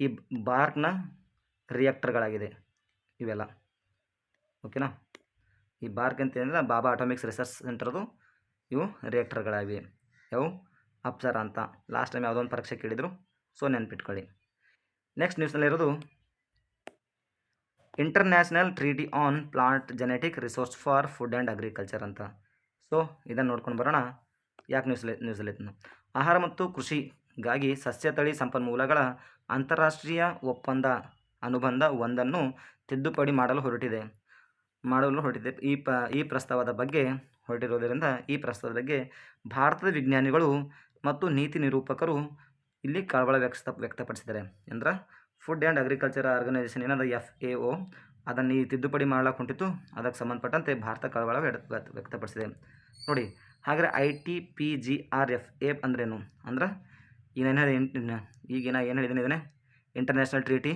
ಈ ಬಾರ್ಕ್ನ ರಿಯಾಕ್ಟರ್ಗಳಾಗಿದೆ ಇವೆಲ್ಲ. ಓಕೆನಾ ಈ ಬಾರ್ಕ್ ಅಂತ ಏನಿಲ್ಲ ಬಾಬಾ ಅಟಾಮಿಕ್ಸ್ ರಿಸರ್ಚ್ ಸೆಂಟರ್ದು ಇವು ರಿಯಾಕ್ಟರ್ಗಳಾಗಿವೆ ಯಾವ ಅಪ್ಸರ ಅಂತ. ಲಾಸ್ಟ್ ಟೈಮ್ ಯಾವುದೋ ಒಂದು ಪರೀಕ್ಷೆ ಕೇಳಿದರು ಸೊ ನೆನ್ಪಿಟ್ಕೊಳ್ಳಿ. Next ನ್ಯೂಸ್ನಲ್ಲಿರೋದು international treaty on plant genetic resource for food and agriculture ಅಂತ. ಸೊ ಇದನ್ನು ನೋಡ್ಕೊಂಡು ಬರೋಣ. ಯಾಕೆ ನ್ಯೂಸ್ಲೆ ನ್ಯೂಸಲ್ಲಿ ಆಹಾರ ಮತ್ತು ಕೃಷಿಗಾಗಿ ಸಸ್ಯ ತಳಿ ಸಂಪನ್ಮೂಲಗಳ ಅಂತಾರಾಷ್ಟ್ರೀಯ ಒಪ್ಪಂದ ಅನುಬಂಧ ಒಂದನ್ನು ತಿದ್ದುಪಡಿ ಮಾಡಲು ಹೊರಟಿದೆ. ಮಾಡಲು ಹೊರಟಿದೆ. ಈ ಪ, ಈ ಪ್ರಸ್ತಾವದ ಬಗ್ಗೆ ಹೊರಟಿರುವುದರಿಂದ ಈ ಪ್ರಸ್ತಾವದ ಬಗ್ಗೆ ಭಾರತದ ವಿಜ್ಞಾನಿಗಳು ಮತ್ತು ನೀತಿ ನಿರೂಪಕರು ಇಲ್ಲಿ ಕಳವಳ ವ್ಯಕ್ತ ವ್ಯಕ್ತಪಡಿಸಿದ್ದಾರೆ. ಅಂದ್ರೆ ಫುಡ್ ಆ್ಯಂಡ್ ಅಗ್ರಿಕಲ್ಚರ್ ಆರ್ಗನೈಸೇಷನ್ ಏನದ ಎಫ್ ಎ ಒ ಅದನ್ನು ಈ ತಿದ್ದುಪಡಿ ಮಾಡಲಾಕ ಹೊಂಟಿತ್ತು ಅದಕ್ಕೆ ಸಂಬಂಧಪಟ್ಟಂತೆ ಭಾರತ ಕಳವಳ ವ್ಯಕ್ತಪಡಿಸಿದೆ. ನೋಡಿ, ಹಾಗಾದರೆ I T P G R F A ಅಂದ್ರೇನು? ಅಂದ್ರೆ ಈಗ ಏನು ಹೇಳಿ ಈಗಿನ ಏನು ಹೇಳಿದ್ದೀನಿ ಇದನ್ನೇ? ಇಂಟರ್ನ್ಯಾಷನಲ್ ಟ್ರೀಟಿ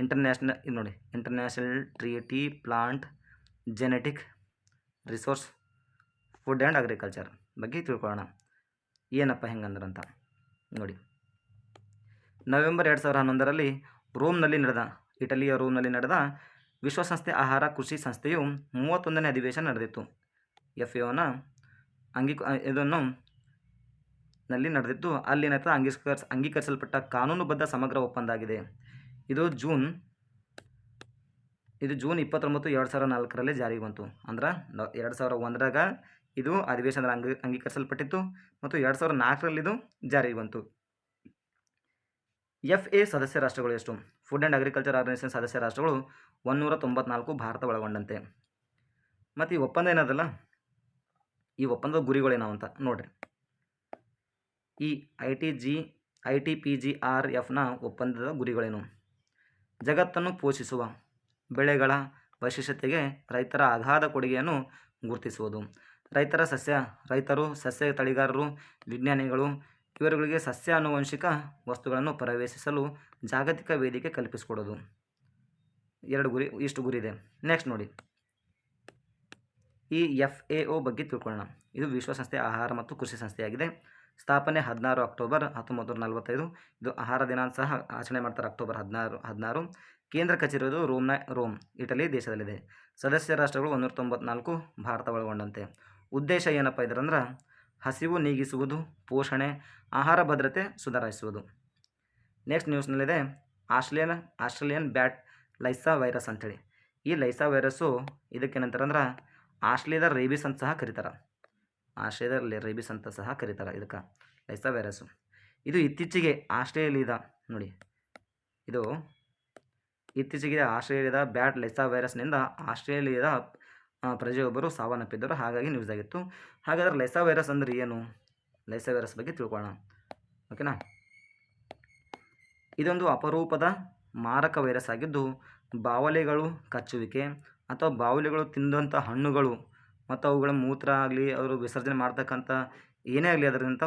ಇಂಟರ್ನ್ಯಾಷನಲ್, ಇದು ನೋಡಿ, international treaty plant genetic resource, food and agriculture ಬಗ್ಗೆ ತಿಳ್ಕೊಳ್ಳೋಣ. ಏನಪ್ಪ ಹೆಂಗಂದ್ರಂತ, ನೋಡಿ. ನವೆಂಬರ್ ಎರಡು ಸಾವಿರದ ಹನ್ನೊಂದರಲ್ಲಿ ರೋಮ್ನಲ್ಲಿ ನಡೆದ, ಇಟಲಿಯ ರೋಮ್ನಲ್ಲಿ ನಡೆದ ವಿಶ್ವಸಂಸ್ಥೆ ಆಹಾರ ಕೃಷಿ ಸಂಸ್ಥೆಯು ಮೂವತ್ತೊಂದನೇ ಅಧಿವೇಶನ ನಡೆದಿತ್ತು. ಎಫ್ ಎನ ಅಂಗೀ, ಇದನ್ನು ನಲ್ಲಿ ನಡೆದಿತ್ತು. ಅಲ್ಲಿನ ಅಂಗೀಕರಿಸ್, ಅಂಗೀಕರಿಸಲ್ಪಟ್ಟ ಕಾನೂನುಬದ್ಧ ಸಮಗ್ರ ಒಪ್ಪಂದ ಆಗಿದೆ. ಇದು ಜೂನ್ ಇದು ಜೂನ್ ಇಪ್ಪತ್ತೊಂಬತ್ತು ಎರಡು ಸಾವಿರದ ನಾಲ್ಕರಲ್ಲಿ ಜಾರಿಗೆ ಬಂತು. ಅಂದ್ರೆ ಎರಡು ಸಾವಿರ ಒಂದರಾಗ ಇದು ಅಧಿವೇಶನದ ಅಂಗೀ, ಅಂಗೀಕರಿಸಲ್ಪಟ್ಟಿತ್ತು ಮತ್ತು ಎರಡು ಸಾವಿರದ ನಾಲ್ಕರಲ್ಲಿ ಇದು ಜಾರಿಗೆ ಬಂತು. ಎಫ್ ಎ ಸದಸ್ಯ ರಾಷ್ಟ್ರಗಳು ಎಷ್ಟು? ಫುಡ್ ಆ್ಯಂಡ್ ಅಗ್ರಿಕಲ್ಚರ್ ಆರ್ಗನೈಸೇಷನ್ ಸದಸ್ಯ ರಾಷ್ಟ್ರಗಳು ಒಂನ್ನೂರ ತೊಂಬತ್ನಾಲ್ಕು ಭಾರತ ಒಳಗೊಂಡಂತೆ. ಮತ್ತು ಈ ಒಪ್ಪಂದ ಏನದಲ್ಲ? ಈ ಒಪ್ಪಂದದ ಗುರಿಗಳೇನಾವು ಅಂತ ನೋಡ್ರಿ. ಈ I T G, I T P G R ಎಫ್ನ ಒಪ್ಪಂದದ ಗುರಿಗಳೇನು? ಜಗತ್ತನ್ನು ಪೋಷಿಸುವ ಬೆಳೆಗಳ ವೈಶಿಷ್ಟ್ಯತೆಗೆ ರೈತರ ಅಗಾಧ ಕೊಡುಗೆಯನ್ನು ಗುರುತಿಸುವುದು. ರೈತರ ಸಸ್ಯ, ರೈತರು, ಸಸ್ಯ ತಳಿಗಾರರು, ವಿಜ್ಞಾನಿಗಳು ಇವರುಗಳಿಗೆ ಸಸ್ಯ ಆನುವಂಶಿಕ ವಸ್ತುಗಳನ್ನು ಪ್ರವೇಶಿಸಲು ಜಾಗತಿಕ ವೇದಿಕೆ ಕಲ್ಪಿಸಿಕೊಡೋದು ಎರಡು ಗುರಿ, ಇಷ್ಟು ಗುರಿ ಇದೆ. ನೆಕ್ಸ್ಟ್ ನೋಡಿ. ಈ ಎಫ್ ಎ ಒ ಬಗ್ಗೆ ತಿಳ್ಕೊಳ್ಳೋಣ. ಇದು ವಿಶ್ವಸಂಸ್ಥೆ ಆಹಾರ ಮತ್ತು ಕೃಷಿ ಸಂಸ್ಥೆಯಾಗಿದೆ. ಸ್ಥಾಪನೆ ಹದಿನಾರು ಅಕ್ಟೋಬರ್ ಹತ್ತೊಂಬತ್ತು ನೂರ ನಲವತ್ತೈದು. ಇದು ಆಹಾರ ದಿನ ಸಹ ಆಚರಣೆ ಮಾಡ್ತಾರೆ ಅಕ್ಟೋಬರ್ ಹದಿನಾರು ಹದಿನಾರು. ಕೇಂದ್ರ ಕಚೇರಿ ಇರೋದು ರೋಮ್ನ ರೋಮ್, ಇಟಲಿ ದೇಶದಲ್ಲಿದೆ. ಸದಸ್ಯ ರಾಷ್ಟ್ರಗಳು ಒಂದೂರ ತೊಂಬತ್ನಾಲ್ಕು ಭಾರತ ಒಳಗೊಂಡಂತೆ. ಉದ್ದೇಶ ಏನಪ್ಪ ಇದ್ರಂದ್ರೆ ಹಸಿವು ನೀಗಿಸುವುದು, ಪೋಷಣೆ, ಆಹಾರ ಭದ್ರತೆ ಸುಧಾರಿಸುವುದು. Next ನ್ಯೂಸ್ನಲ್ಲಿದೆ Australian Australian bat lyssa virus ಅಂಥೇಳಿ ಈ ಲೈಸಾ ವೈರಸ್ಸು ಇದಕ್ಕೇನಂತಾರಂದ್ರೆ ಆಸ್ಟ್ರೇಲಿಯಾದ ರೇಬಿಸ್ ಅಂತ ಸಹ ಕರೀತಾರೆ. ಆಸ್ಟ್ರೇಲಿಯಾದ ರೇಬಿಸ್ ಅಂತ ಸಹ ಕರೀತಾರೆ ಇದಕ್ಕೆ. Lyssa virus. ಇದು ಇತ್ತೀಚೆಗೆ ಆಸ್ಟ್ರೇಲಿಯಾದ ನೋಡಿ. ಇದು ಇತ್ತೀಚೆಗೆ ಆಸ್ಟ್ರೇಲಿಯಾದ ಬ್ಯಾಟ್ ಲೈಸಾ ವೈರಸ್ನಿಂದ ಆಸ್ಟ್ರೇಲಿಯಾದ ಪ್ರಜೆಯೊಬ್ಬರು ಸಾವನ್ನಪ್ಪಿದ್ದರು. ಹಾಗಾಗಿ ನ್ಯೂಸ್ ಆಗಿತ್ತು. ಹಾಗಾದ್ರೆ ಲೈಸಾ ವೈರಸ್ ಅಂದರೆ ಏನು? ಲೈಸಾ ವೈರಸ್ ಬಗ್ಗೆ ತಿಳ್ಕೊಳ್ಳೋಣ. ಓಕೆನಾ? ಇದೊಂದು ಅಪರೂಪದ ಮಾರಕ ವೈರಸ್ ಆಗಿದ್ದು, ಬಾವಲಿಗಳು ಕಚ್ಚುವಿಕೆ ಅಥವಾ ಬಾವಲಿಗಳು ತಿಂದಂಥ ಹಣ್ಣುಗಳು ಮತ್ತು ಅವುಗಳ ಮೂತ್ರ ಆಗಲಿ ಅವರು ವಿಸರ್ಜನೆ ಮಾಡ್ತಕ್ಕಂಥ ಏನೇ ಆಗಲಿ ಅದರಿಂದ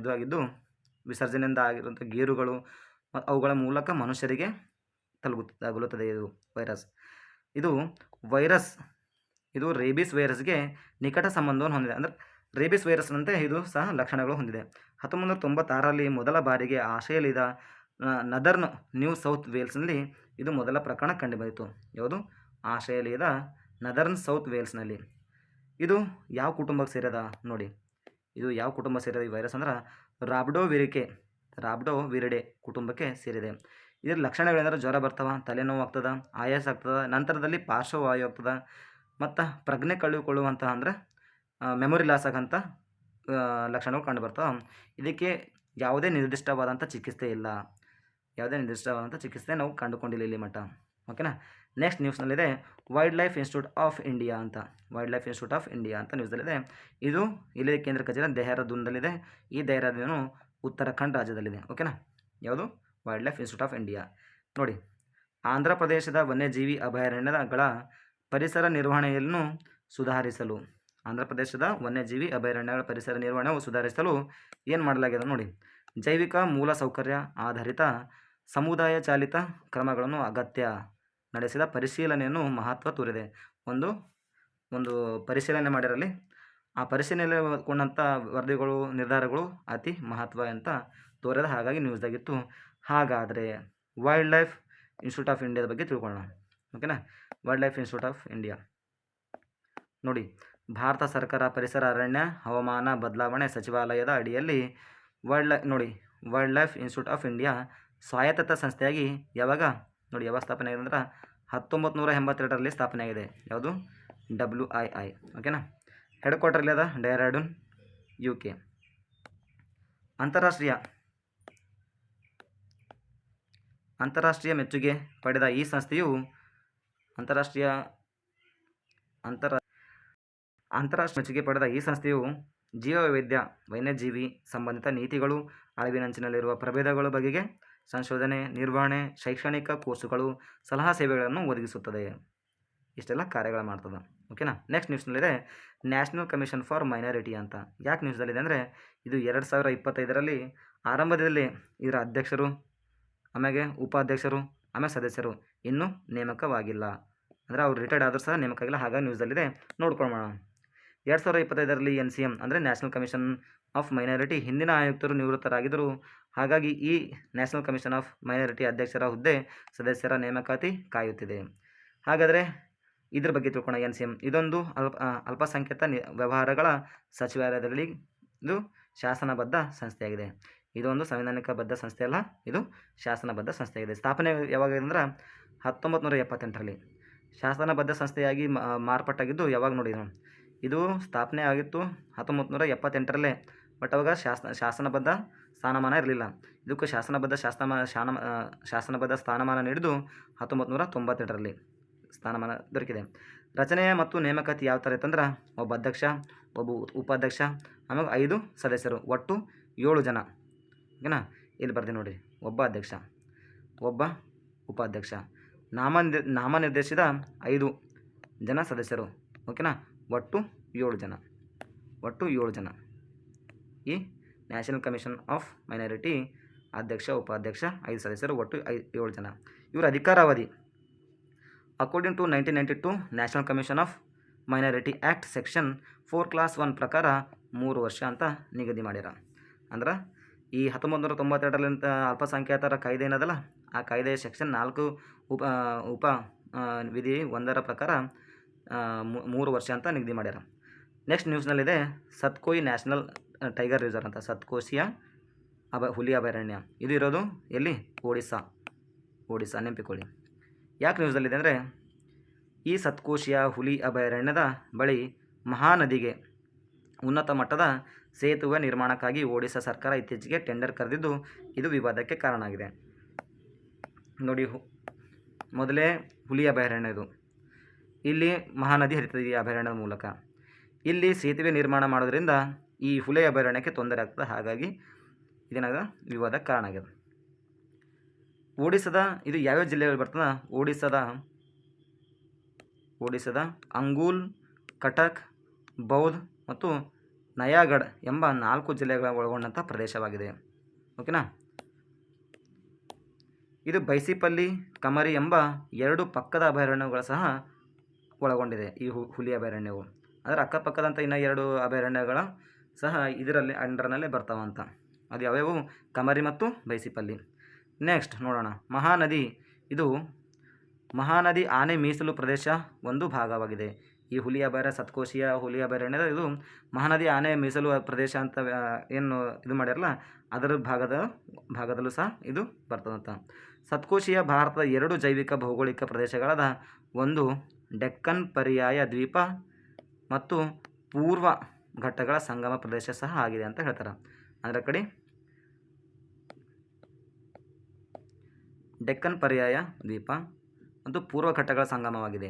ಇದು ಆಗಿದ್ದು ವಿಸರ್ಜನೆಯಿಂದ ಆಗಿರುವಂಥ ಗೇರುಗಳು ಮತ್ತು ಅವುಗಳ ಮೂಲಕ ಮನುಷ್ಯರಿಗೆ ತಲುಗು ಇದು ವೈರಸ್. ಇದು ವೈರಸ್, ಇದು ರೇಬಿಸ್ ವೈರಸ್ಗೆ ನಿಕಟ ಸಂಬಂಧವನ್ನು ಹೊಂದಿದೆ. ಅಂದರೆ ರೇಬಿಸ್ ವೈರಸ್ನಂತೆ ಇದು ಸಹ ಲಕ್ಷಣಗಳು ಹೊಂದಿದೆ. ಹತ್ತೊಂಬತ್ತು ತೊಂಬತ್ತಾರರಲ್ಲಿ ಮೊದಲ ಬಾರಿಗೆ ಆಸ್ಟ್ರೇಲಿಯಾದ ನದರ್ನ್ ನ್ಯೂ ಸೌತ್ ವೇಲ್ಸ್ನಲ್ಲಿ ಇದು ಮೊದಲ ಪ್ರಕರಣ ಕಂಡುಬಂದಿತು ಯಾವುದು? ಆಸ್ಟ್ರೇಲಿಯಾದ ನದರ್ನ್ ಸೌತ್ ವೇಲ್ಸ್ನಲ್ಲಿ. ಇದು ಯಾವ ಕುಟುಂಬಕ್ಕೆ ಸೇರಿದ ನೋಡಿ. ಇದು ಯಾವ ಕುಟುಂಬ ಸೇರಿದ ಈ ವೈರಸ್ ಅಂದ್ರೆ ರಾಬ್ಡೋ ವಿರಿಕೆ ರಾಬ್ಡೋ ವಿರಿಡೆ ಕುಟುಂಬಕ್ಕೆ ಸೇರಿದೆ. ಇದರ ಲಕ್ಷಣಗಳೇನಾದ್ರೆ ಜ್ವರ ಬರ್ತವ, ತಲೆನೋವು ಆಗ್ತದ, ಆಯಾಸ ಆಗ್ತದ, ನಂತರದಲ್ಲಿ ಪಾರ್ಶ್ವವಾಯು ಆಗ್ತದ, ಮತ್ತು ಪ್ರಜ್ಞೆ ಕಳೆದುಕೊಳ್ಳುವಂತಹ ಅಂದ್ರೆ ಮೆಮೊರಿ ಲಾಸ್ ಆಗಂಥ ಲಕ್ಷಣಗಳು ಕಂಡುಬರ್ತವೆ ಇದಕ್ಕೆ ಯಾವುದೇ ನಿರ್ದಿಷ್ಟವಾದಂಥ ಚಿಕಿತ್ಸೆ ಇಲ್ಲ. ಯಾವುದೇ ನಿರ್ದಿಷ್ಟವಾದಂಥ ಚಿಕಿತ್ಸೆ ನಾವು ಕಂಡುಕೊಂಡಿಲ್ಲ ಇಲ್ಲಿ ಮಟ್ಟ. ಓಕೆನಾ ನೆಕ್ಸ್ಟ್ ನ್ಯೂಸ್ನಲ್ಲಿದೆ wild life institute of India ಅಂತ. Wild life institute of India ಅಂತ ನ್ಯೂಸ್ನಲ್ಲಿದೆ ಇದು ಇಲ್ಲಿ ಕೇಂದ್ರ ಕಚೇರಿ ದೆಹರಾದೂನ್ದಲ್ಲಿದೆ ಈ ದೆಹರಾದೂನು ಉತ್ತರಾಖಂಡ್ ರಾಜ್ಯದಲ್ಲಿದೆ. ಓಕೆನಾ ಯಾವುದು? Wild life institute of India ನೋಡಿ, ಆಂಧ್ರ ಪ್ರದೇಶದ ವನ್ಯಜೀವಿ ಅಭಯಾರಣ್ಯಗಳ ಪರಿಸರ ನಿರ್ವಹಣೆಯನ್ನು ಸುಧಾರಿಸಲು, ಆಂಧ್ರ ಪ್ರದೇಶದ ವನ್ಯಜೀವಿ ಅಭಯಾರಣ್ಯಗಳ ಪರಿಸರ ನಿರ್ವಹಣೆಯನ್ನು ಸುಧಾರಿಸಲು ಏನು ಮಾಡಲಾಗಿದೆ ನೋಡಿ. ಜೈವಿಕ ಮೂಲಸೌಕರ್ಯ ಆಧಾರಿತ ಸಮುದಾಯ ಚಾಲಿತ ಕ್ರಮಗಳನ್ನು ಅಗತ್ಯ. ನಡೆಸಿದ ಪರಿಶೀಲನೆಯನ್ನು ಮಹತ್ವ ತೋರಿದೆ. ಒಂದು ಒಂದು ಪರಿಶೀಲನೆ ಮಾಡಿರಲಿ. ಆ ಪರಿಶೀಲನೆ ಕೊಂಡಂಥ ವರದಿಗಳು, ನಿರ್ಧಾರಗಳು ಅತಿ ಮಹತ್ವ ಅಂತ ತೋರಿದ ಹಾಗಾಗಿ ನ್ಯೂಸ್ದಾಗಿತ್ತು. ಹಾಗಾದರೆ ವೈಲ್ಡ್ ಲೈಫ್ ಇನ್ಸ್ಟಿಟ್ಯೂಟ್ ಆಫ್ ಇಂಡಿಯಾದ ಬಗ್ಗೆ ತಿಳ್ಕೊಳ್ಳೋಣ. ಓಕೆನಾ? Wild life institute of India ನೋಡಿ, ಭಾರತ ಸರ್ಕಾರ ಪರಿಸರ ಅರಣ್ಯ, ಹವಾಮಾನ ಬದಲಾವಣೆ ಸಚಿವಾಲಯದ ಅಡಿಯಲ್ಲಿ ವೈಲ್ಡ್ ನೋಡಿ wild life institute of India ಸ್ವಾಯತ್ತ ಸಂಸ್ಥೆಯಾಗಿ ಯಾವಾಗ ನೋಡಿ, ಯಾವಾಗ ಸ್ಥಾಪನೆ ಆಗಿದೆ ಅಂದ್ರೆ ಹತ್ತೊಂಬತ್ತು ನೂರ ಎಂಬತ್ತೆರಡರಲ್ಲಿ ಸ್ಥಾಪನೆ ಆಗಿದೆ. ಯಾವುದು? ಡಬ್ಲ್ಯೂ ಐ ಐ ಓಕೆನಾ ಹೆಡ್ ಕ್ವಾರ್ಟರ್ ಅದ ಡೆಹರಾಡೂನ್ ಯು ಕೆ ಅಂತಾರಾಷ್ಟ್ರೀಯ ಅಂತಾರಾಷ್ಟ್ರೀಯ ಮೆಚ್ಚುಗೆ ಪಡೆದ ಈ ಸಂಸ್ಥೆಯು ಅಂತಾರಾಷ್ಟ್ರೀಯ, ಅಂತರ, ಅಂತಾರಾಷ್ಟ್ರೀಯ ಮೆಚ್ಚುಗೆ ಪಡೆದ ಈ ಸಂಸ್ಥೆಯು ಜೀವವೈವಿಧ್ಯ, ವನ್ಯಜೀವಿ ಸಂಬಂಧಿತ ನೀತಿಗಳು, ಅಳಿವಿನಂಚಿನಲ್ಲಿರುವ ಪ್ರಭೇದಗಳ ಬಗೆಗೆ ಸಂಶೋಧನೆ, ನಿರ್ವಹಣೆ, ಶೈಕ್ಷಣಿಕ ಕೋರ್ಸುಗಳು, ಸಲಹಾ ಸೇವೆಗಳನ್ನು ಒದಗಿಸುತ್ತದೆ. ಇಷ್ಟೆಲ್ಲ ಕಾರ್ಯಗಳು ಮಾಡ್ತದೆ. ಓಕೆನಾ? ನೆಕ್ಸ್ಟ್ ನ್ಯೂಸ್ನಲ್ಲಿದೆ ನ್ಯಾಷನಲ್ ಕಮಿಷನ್ ಫಾರ್ ಮೈನಾರಿಟಿ ಅಂತ. ಯಾಕೆ ನ್ಯೂಸ್ದಲ್ಲಿದೆ ಅಂದರೆ, ಇದು ಎರಡು ಸಾವಿರ ಇಪ್ಪತ್ತೈದರಲ್ಲಿ ಆರಂಭದಲ್ಲಿ ಇದರ ಅಧ್ಯಕ್ಷರು ಆಮೇಲೆ ಉಪಾಧ್ಯಕ್ಷರು ಆಮೇಲೆ ಸದಸ್ಯರು ಇನ್ನೂ ನೇಮಕವಾಗಿಲ್ಲ. ಅಂದರೆ ಅವ್ರು ರಿಟೈರ್ಡ್ ಆದರೂ ಸಹ ನೇಮಕ ಆಗಿಲ್ಲ ಹಾಗಾಗಿ ನ್ಯೂಸಲ್ಲಿದೆ ನೋಡ್ಕೊಳ್ಳೋಣ ಎರಡು ಸಾವಿರದ ಇಪ್ಪತ್ತೈದರಲ್ಲಿ ಎನ್ ಸಿ ಎಂ ಅಂದರೆ ನ್ಯಾಷನಲ್ ಕಮಿಷನ್ ಆಫ್ ಮೈನಾರಿಟಿ ಹಿಂದಿನ ಆಯುಕ್ತರು ನಿವೃತ್ತರಾಗಿದ್ದರು. ಹಾಗಾಗಿ ಈ ನ್ಯಾಷನಲ್ ಕಮಿಷನ್ ಆಫ್ ಮೈನಾರಿಟಿ ಅಧ್ಯಕ್ಷರ ಹುದ್ದೆ ಸದಸ್ಯರ ನೇಮಕಾತಿ ಕಾಯುತ್ತಿದೆ. ಹಾಗಾದರೆ ಇದ್ರ ಬಗ್ಗೆ ತಿಳ್ಕೊಳ್ಳೋಣ ಎನ್ ಸಿ ಎಂ ಇದೊಂದು ಅಲ್ಪ ಅಲ್ಪಸಂಖ್ಯಾತ ವ್ಯವಹಾರಗಳ ಸಚಿವಾಲಯದಲ್ಲಿ ಇದು ಶಾಸನಬದ್ಧ ಸಂಸ್ಥೆಯಾಗಿದೆ. ಇದೊಂದು ಸಂವಿಧಾನಿಕಬದ್ಧ ಸಂಸ್ಥೆ ಅಲ್ಲ, ಇದು ಶಾಸನಬದ್ಧ ಸಂಸ್ಥೆಯಾಗಿದೆ. ಸ್ಥಾಪನೆ ಯಾವಾಗ ಅಂದ್ರೆ ಹತ್ತೊಂಬತ್ತು ನೂರ ಎಪ್ಪತ್ತೆಂಟರಲ್ಲಿ. ಶಾಸನಬದ್ಧ ಸಂಸ್ಥೆಯಾಗಿ ಮಾರ್ಪಟ್ಟಾಗಿದ್ದು ಯಾವಾಗ ನೋಡಿ ನಾವು ಇದು ಸ್ಥಾಪನೆ ಆಗಿತ್ತು ಹತ್ತೊಂಬತ್ತು ನೂರ ಎಪ್ಪತ್ತೆಂಟರಲ್ಲೇ ಬಟ್ ಅವಾಗ ಶಾಸನ, ಶಾಸನಬದ್ಧ ಸ್ಥಾನಮಾನ ಇರಲಿಲ್ಲ. ಇದಕ್ಕೂ ಶಾಸನಬದ್ಧ ಶಾಸನಮಾನ ಶಾನ ಶಾಸನಬದ್ಧ ಸ್ಥಾನಮಾನ ನೀಡಿದ್ದು ಹತ್ತೊಂಬತ್ತು ನೂರ ತೊಂಬತ್ತೆಂಟರಲ್ಲಿ ಸ್ಥಾನಮಾನ ದೊರಕಿದೆ. ರಚನೆ ಮತ್ತು ನೇಮಕಾತಿ ಯಾವ ಥರ ಇತ್ತಂದ್ರೆ, ಒಬ್ಬ ಅಧ್ಯಕ್ಷ, ಒಬ್ಬ ಉಪಾಧ್ಯಕ್ಷ ಆಮೇಲೆ ಐದು ಸದಸ್ಯರು, ಒಟ್ಟು ಏಳು ಜನ. ಓಕೆನಾ? ಇಲ್ಲಿ ಬರ್ತೀನಿ ನೋಡಿರಿ ಒಬ್ಬ ಅಧ್ಯಕ್ಷ, ಒಬ್ಬ ಉಪಾಧ್ಯಕ್ಷ. ನಾಮ ನಾಮನಿರ್ದೇಶಿತ ಐದು ಜನ ಸದಸ್ಯರು. ಓಕೆನಾ? ಒಟ್ಟು ಏಳು ಜನ. ಒಟ್ಟು ಏಳು ಜನ. ಈ ನ್ಯಾಷನಲ್ ಕಮಿಷನ್ ಆಫ್ ಮೈನಾರಿಟಿ ಅಧ್ಯಕ್ಷ, ಉಪಾಧ್ಯಕ್ಷ, ಐದು ಸದಸ್ಯರು ಒಟ್ಟು ಐ, ಏಳು ಜನ. ಇವರ ಅಧಿಕಾರಾವಧಿ. According to nineteen ninety two national commission of minority act section four clause one ಪ್ರಕಾರ ಮೂರು ವರ್ಷ ಅಂತ ನಿಗದಿ ಮಾಡ್ಯಾರ ಅಂದ್ರೆ ಈ ಹತ್ತೊಂಬತ್ತು ನೂರ ತೊಂಬತ್ತೆರಡರಲ್ಲಿ ಅಲ್ಪಸಂಖ್ಯಾತರ ಕಾಯ್ದೆ ಏನದಲ್ಲ, ಆ ಕಾಯ್ದೆಯ ಸೆಕ್ಷನ್ ನಾಲ್ಕು ಉಪ ಉಪ ವಿಧಿ ಒಂದರ ಪ್ರಕಾರ ಮೂರು ವರ್ಷ ಅಂತ ನಿಗದಿ ಮಾಡ್ಯಾರ. ನೆಕ್ಸ್ಟ್ ನ್ಯೂಸ್ನಲ್ಲಿದೆ ಸತ್ಕೋಯಿ ನ್ಯಾಷನಲ್ ಟೈಗರ್ ರಿಸರ್ವ್ ಅಂತ, ಸತ್ಕೋಸಿಯ ಅಭ, ಹುಲಿ ಅಭಯಾರಣ್ಯ. ಇದು ಇರೋದು ಎಲ್ಲಿ? ಒಡಿಸ್ಸಾ. ಒಡಿಸ್ಸಾ ನೆನಪಿಕೊಳ್ಳಿ ಯಾಕೆ ನ್ಯೂಸಲ್ಲಿದೆ ಅಂದರೆ, ಈ ಸತ್ಕೋಶಿಯ ಹುಲಿ ಅಭಯಾರಣ್ಯದ ಬಳಿ ಮಹಾನದಿಗೆ ಉನ್ನತ ಮಟ್ಟದ ಸೇತುವೆ ನಿರ್ಮಾಣಕ್ಕಾಗಿ ಒಡಿಸ್ಸಾ ಸರ್ಕಾರ ಇತ್ತೀಚೆಗೆ ಟೆಂಡರ್ ಕರೆದಿದ್ದು ಇದು ವಿವಾದಕ್ಕೆ ಕಾರಣ ಆಗಿದೆ. ನೋಡಿ ಮೊದಲೇ ಹುಲಿ ಅಭಯಾರಣ್ಯ ಇದು. ಇಲ್ಲಿ ಮಹಾನದಿ ಹರಿತದೆ ಈ ಅಭಯಾರಣ್ಯದ ಮೂಲಕ. ಇಲ್ಲಿ ಸೇತುವೆ ನಿರ್ಮಾಣ ಮಾಡೋದ್ರಿಂದ ಈ ಹುಲೆ ಅಭಯಾರಣ್ಯಕ್ಕೆ ತೊಂದರೆ ಆಗ್ತದೆ. ಹಾಗಾಗಿ ಇದೇನಾಗ ವಿವಾದಕ್ಕೆ ಕಾರಣ ಆಗ್ಯದ. ಒಡಿಸ್ಸಾದ ಇದು ಯಾವ್ಯಾವ ಜಿಲ್ಲೆಗಳು ಬರ್ತದೆ? ಒಡಿಸ್ಸಾದ ಒಡಿಸ್ಸಾದ ಅಂಗೂಲ್, ಕಟಕ್, ಬೌದ್ ಮತ್ತು ನಯಾಗಢ್ ಎಂಬ ನಾಲ್ಕು ಜಿಲ್ಲೆಗಳ ಒಳಗೊಂಡಂಥ ಪ್ರದೇಶವಾಗಿದೆ. ಓಕೆನಾ? ಇದು ಬೈಸಿಪಲ್ಲಿ, ಕಮರಿ ಎಂಬ ಎರಡು ಪಕ್ಕದ ಅಭಯಾರಣ್ಯಗಳು ಸಹ ಒಳಗೊಂಡಿದೆ ಈ ಹುಲಿ ಅಭಯಾರಣ್ಯವು. ಅದರ ಅಕ್ಕಪಕ್ಕದಂಥ ಇನ್ನೂ ಎರಡು ಅಭಯಾರಣ್ಯಗಳ ಸಹ ಇದರಲ್ಲಿ ಅಂಡರ್ನಲ್ಲಿ ಬರ್ತಾವಂತ. ಅದು ಯಾವ್ಯಾವು? ಕಮರಿ ಮತ್ತು ಬೈಸಿಪಲ್ಲಿ. ನೆಕ್ಸ್ಟ್ ನೋಡೋಣ. ಮಹಾನದಿ. ಇದು ಮಹಾನದಿ ಆನೆ ಮೀಸಲು ಪ್ರದೇಶ ಒಂದು ಭಾಗವಾಗಿದೆ. ಈ ಹುಲಿ ಅಭಯಾರಣ್ಯ ಸತ್ಕೋಶಿಯ ಹುಲಿ ಅಭಯಾರಣ್ಯದ ಇದು ಮಹಾನದಿ ಆನೆ ಮೀಸಲು ಪ್ರದೇಶ ಅಂತ ಏನು ಇದು ಮಾಡ್ಯಾರಲ್ಲ, ಅದರ ಭಾಗದ, ಭಾಗದಲ್ಲೂ ಸಹ ಇದು ಬರ್ತದಂತ. ಸತ್ಕೋಶಿಯ ಭಾರತದ ಎರಡು ಜೈವಿಕ ಭೌಗೋಳಿಕ ಪ್ರದೇಶಗಳಾದ ಒಂದು ಡೆಕ್ಕನ್ ಪರ್ಯಾಯ ದ್ವೀಪ ಮತ್ತು ಪೂರ್ವ ಘಟ್ಟಗಳ ಸಂಗಮ ಪ್ರದೇಶ ಸಹ ಆಗಿದೆ ಅಂತ ಹೇಳ್ತಾರೆ. ಅದರ ಕಡೆ ಡೆಕ್ಕನ್ ಪರ್ಯಾಯ ದ್ವೀಪ ಮತ್ತು ಪೂರ್ವ ಘಟ್ಟಗಳ ಸಂಗಮವಾಗಿದೆ.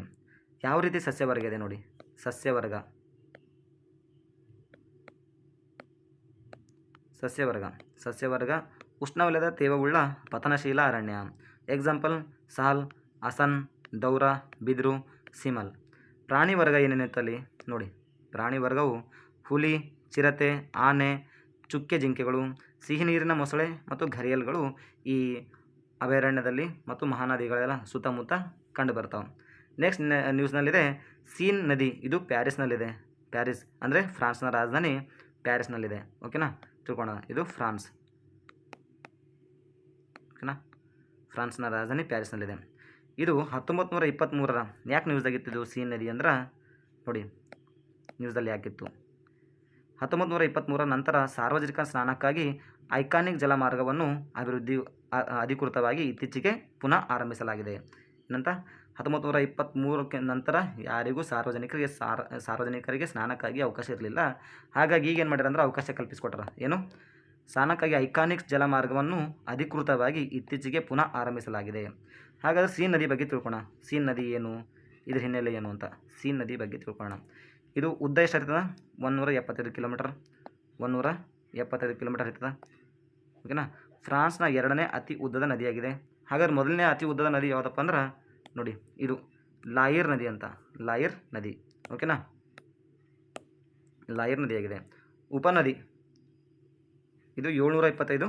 ಯಾವ ರೀತಿ ಸಸ್ಯವರ್ಗ ಇದೆ ನೋಡಿ. ಸಸ್ಯವರ್ಗ ಸಸ್ಯವರ್ಗ ಸಸ್ಯವರ್ಗ ಉಷ್ಣವಲಯದ ತೇವವುಳ್ಳ ಪತನಶೀಲ ಅರಣ್ಯ. ಎಕ್ಸಾಂಪಲ್ ಸಾಲ್, ಅಸನ್, ದೌರ, ಬಿದಿರು ಸಿಮಲ್. ಪ್ರಾಣಿ ವರ್ಗ ಏನೇನಿತ್ತಲ್ಲಿ ನೋಡಿ. ಪ್ರಾಣಿ ವರ್ಗವು ಹುಲಿ, ಚಿರತೆ, ಆನೆ, ಚುಕ್ಕೆ ಜಿಂಕೆಗಳು, ಸಿಹಿ ನೀರಿನ ಮೊಸಳೆ ಮತ್ತು ಘರಿಯಲ್ಗಳು ಈ ಅಭಯಾರಣ್ಯದಲ್ಲಿ ಮತ್ತು ಮಹಾನದಿಗಳೆಲ್ಲ ಸುತ್ತಮುತ್ತ ಕಂಡು ಬರ್ತಾವೆ. ನೆಕ್ಸ್ಟ್ ನ್ಯೂಸ್ನಲ್ಲಿದೆ ಸೀನ್ ನದಿ, ಇದು ಪ್ಯಾರಿಸ್ನಲ್ಲಿದೆ. ಪ್ಯಾರಿಸ್ ಅಂದರೆ ಫ್ರಾನ್ಸ್ನ ರಾಜಧಾನಿ ಪ್ಯಾರಿಸ್ನಲ್ಲಿದೆ. ಓಕೆನಾ ತಿಳ್ಕೊಳ್ಳೋಣ ಇದು ಫ್ರಾನ್ಸ್. ಓಕೆನಾ ಫ್ರಾನ್ಸ್ನ ರಾಜಧಾನಿ ಪ್ಯಾರಿಸ್ನಲ್ಲಿದೆ. ಇದು ಹತ್ತೊಂಬತ್ತು ನೂರ ಇಪ್ಪತ್ತ್ಮೂರರ ಯಾಕೆ ನ್ಯೂಸ್ದಾಗಿತ್ತು ಇದು ಸಿ ನದಿ ಅಂದ್ರೆ? ನೋಡಿ, ನ್ಯೂಸ್ದಲ್ಲಿ ಯಾಕಿತ್ತು? ಹತ್ತೊಂಬತ್ತು ನೂರ ಇಪ್ಪತ್ತ್ಮೂರ ನಂತರ ಸಾರ್ವಜನಿಕ ಸ್ನಾನಕ್ಕಾಗಿ ಐಕಾನಿಕ್ ಜಲಮಾರ್ಗವನ್ನು ಅಭಿವೃದ್ಧಿ ಅಧಿಕೃತವಾಗಿ ಇತ್ತೀಚೆಗೆ ಪುನಃ ಆರಂಭಿಸಲಾಗಿದೆ. ಏನಂತ? ಹತ್ತೊಂಬತ್ತು ನೂರ ಇಪ್ಪತ್ತ್ಮೂರಕ್ಕೆ ನಂತರ ಯಾರಿಗೂ ಸಾರ್ವಜನಿಕರಿಗೆ ಸಾರ, ಸಾರ್ವಜನಿಕರಿಗೆ ಸ್ನಾನಕ್ಕಾಗಿ ಅವಕಾಶ ಇರಲಿಲ್ಲ. ಹಾಗಾಗಿ ಈಗ ಏನು ಮಾಡ್ಯಾರ ಅಂದ್ರೆ ಅವಕಾಶ ಕಲ್ಪಿಸಿಕೊಟ್ರ. ಏನು? ಸ್ನಾನಕ್ಕಾಗಿ ಐಕಾನಿಕ್ಸ್ ಜಲಮಾರ್ಗವನ್ನು ಅಧಿಕೃತವಾಗಿ ಇತ್ತೀಚೆಗೆ ಪುನಃ ಆರಂಭಿಸಲಾಗಿದೆ. ಹಾಗಾದರೆ ಸೀನ್ ನದಿ ಬಗ್ಗೆ ತಿಳ್ಕೊಳ್ಳೋಣ ಸೀನ್ ನದಿ ಏನು? ಇದ್ರ ಹಿನ್ನೆಲೆ ಏನು ಅಂತ. ಸೀನ್ ನದಿ ಬಗ್ಗೆ ತಿಳ್ಕೊಳ್ಳೋಣ ಇದು ಉದ್ದ ಎಷ್ಟು ಇರ್ತದೆ ಒಂದೂರ ಎಪ್ಪತ್ತೈದು ಕಿಲೋಮೀಟರ್. ಒಂದೂರ ಎಪ್ಪತ್ತೈದು ಕಿಲೋಮೀಟರ್ ಇರ್ತದೆ ಓಕೆನಾ ಫ್ರಾನ್ಸ್ನ ಎರಡನೇ ಅತಿ ಉದ್ದದ ನದಿಯಾಗಿದೆ. ಹಾಗಾದ್ರೆ ಮೊದಲನೇ ಅತಿ ಉದ್ದದ ನದಿ ಯಾವುದಪ್ಪ ಅಂದ್ರೆ ನೋಡಿ, ಇದು ಲಾಯಿರ್ ನದಿ ಅಂತ. ಲಾಯರ್ ನದಿ. ಓಕೆನಾ ಲಾಯರ್ ನದಿಯಾಗಿದೆ. ಉಪನದಿ. ಇದು ಏಳ್ನೂರ ಇಪ್ಪತ್ತೈದು,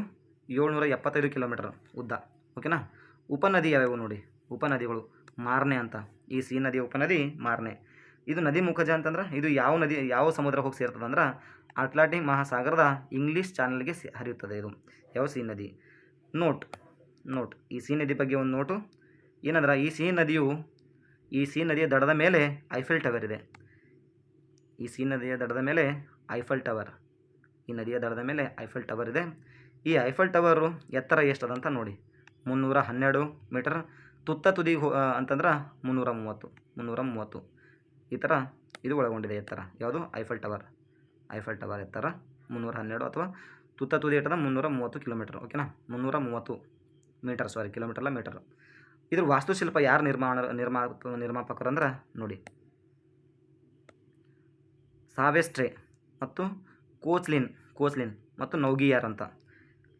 ಏಳ್ನೂರ ಎಪ್ಪತ್ತೈದು ಕಿಲೋಮೀಟರ್ ಉದ್ದ. ಓಕೆನಾ ಉಪನದಿ ಯಾವ್ಯಾವು ನೋಡಿ. ಉಪನದಿಗಳು ಮಾರ್ನೆ ಅಂತ. ಈ ಸಿ ನದಿಯ ಉಪನದಿ ಮಾರ್ನೆ. ಇದು ನದಿ ಮುಖಜ ಅಂತಂದ್ರೆ ಇದು ಯಾವ ನದಿ, ಯಾವ ಸಮುದ್ರ ಹೋಗಿ ಸೇರ್ತದೆ ಅಂದ್ರೆ ಅಟ್ಲಾಂಟಿಕ್ ಮಹಾಸಾಗರದ ಇಂಗ್ಲೀಷ್ ಚಾನಲ್ಗೆ ಹರಿಯುತ್ತದೆ ಇದು. ಯಾವ ಸಿ ನದಿ? ನೋಟ್. ನೋಟ್. ಈ ಸಿ ನದಿ ಬಗ್ಗೆ ಒಂದು ನೋಟು. ಏನಂದ್ರೆ ಈ ಸಿ ನದಿಯು, ಈ ಸಿ ನದಿಯ ದಡದ ಮೇಲೆ ಐಫೆಲ್ ಟವರ್ ಇದೆ. ಈ ಸಿ ನದಿಯ ದಡದ ಮೇಲೆ ಐಫೆಲ್ ಟವರ್. ಈ ನದಿಯ ದಡದ ಮೇಲೆ ಐಫೆಲ್ ಟವರ್ ಇದೆ. ಈ ಐಫೆಲ್ ಟವರು ಎತ್ತರ ಎಷ್ಟದಂತ ನೋಡಿ. ಮುನ್ನೂರ ಹನ್ನೆರಡು ಮೀಟರ್ ತುತ್ತ ತುದಿಗೆ ಹೋ ಅಂತಂದ್ರೆ ಮುನ್ನೂರ ಮೂವತ್ತು ಮುನ್ನೂರ ಮೂವತ್ತು ಈ ಥರ ಇದು ಒಳಗೊಂಡಿದೆ ಎತ್ತರ. ಯಾವುದು? ಐಫಲ್ ಟವರ್ ಐಫಲ್ ಟವರ್ ಎತ್ತರ. ಮುನ್ನೂರ ಹನ್ನೆರಡು ಅಥವಾ ತುತ್ತ ತುದಿ ಎಟ್ಟದ ಮುನ್ನೂರ ಮೂವತ್ತು ಕಿಲೋಮೀಟರ್. ಓಕೆನಾ ಮುನ್ನೂರ ಮೂವತ್ತು ಮೀಟರ್ ಸಾರಿ ಕಿಲೋಮೀಟರ್ಲ ಮೀಟರ್. ಇದ್ರ ವಾಸ್ತುಶಿಲ್ಪ ಯಾರು ನಿರ್ಮಾಣ ನಿರ್ಮಾ ನಿರ್ಮಾಪಕರು ಅಂದ್ರೆ ನೋಡಿ. ಸಾವೆಸ್ಟ್ರೆ ಮತ್ತು ಕೋಚ್ಲಿನ್ ಕೋಚ್ಲಿನ್ ಮತ್ತು ನೌಗಿಯಾರ್ ಅಂತ.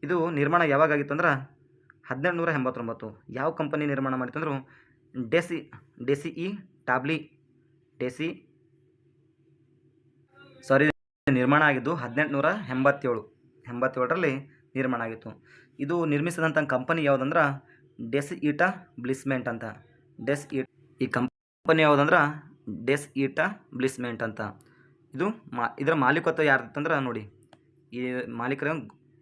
ಇದು ನಿರ್ಮಾಣ ಯಾವಾಗಾಗಿತ್ತು ಅಂದ್ರೆ ಹದಿನೆಂಟು ನೂರ ಎಂಬತ್ತೊಂಬತ್ತು. ಯಾವ ಕಂಪನಿ ನಿರ್ಮಾಣ ಮಾಡಿತ್ತು ಅಂದ್ರು ಡೆಸಿ ಡೆಸಿ ಇ, ಟಾಬ್ಲಿ, ಡೆಸಿ, ಸಾರಿ, ನಿರ್ಮಾಣ ಆಗಿದ್ದು ಹದಿನೆಂಟು ನೂರ ಎಂಬತ್ತೇಳು. ಎಂಬತ್ತೇಳರಲ್ಲಿ ನಿರ್ಮಾಣ ಆಗಿತ್ತು. ಇದು ನಿರ್ಮಿಸಿದಂಥ ಕಂಪನಿ ಯಾವುದಂದ್ರೆ? ಡೆಸ್ ಈಟಾ ಬ್ಲಿಸ್ಮೆಂಟ್ ಅಂತ. ಡೆಸ್ ಈ ಈ ಕಂಪನಿ ಯಾವುದಂದ್ರೆ? ಡೆಸ್ ಈಟಾ ಬ್ಲಿಸ್ಮೆಂಟ್ ಅಂತ. ಇದು ಮಾ, ಇದರ ಮಾಲೀಕತ್ವ ಯಾರ್ದಂದ್ರೆ ನೋಡಿ, ಈ ಮಾಲೀಕರ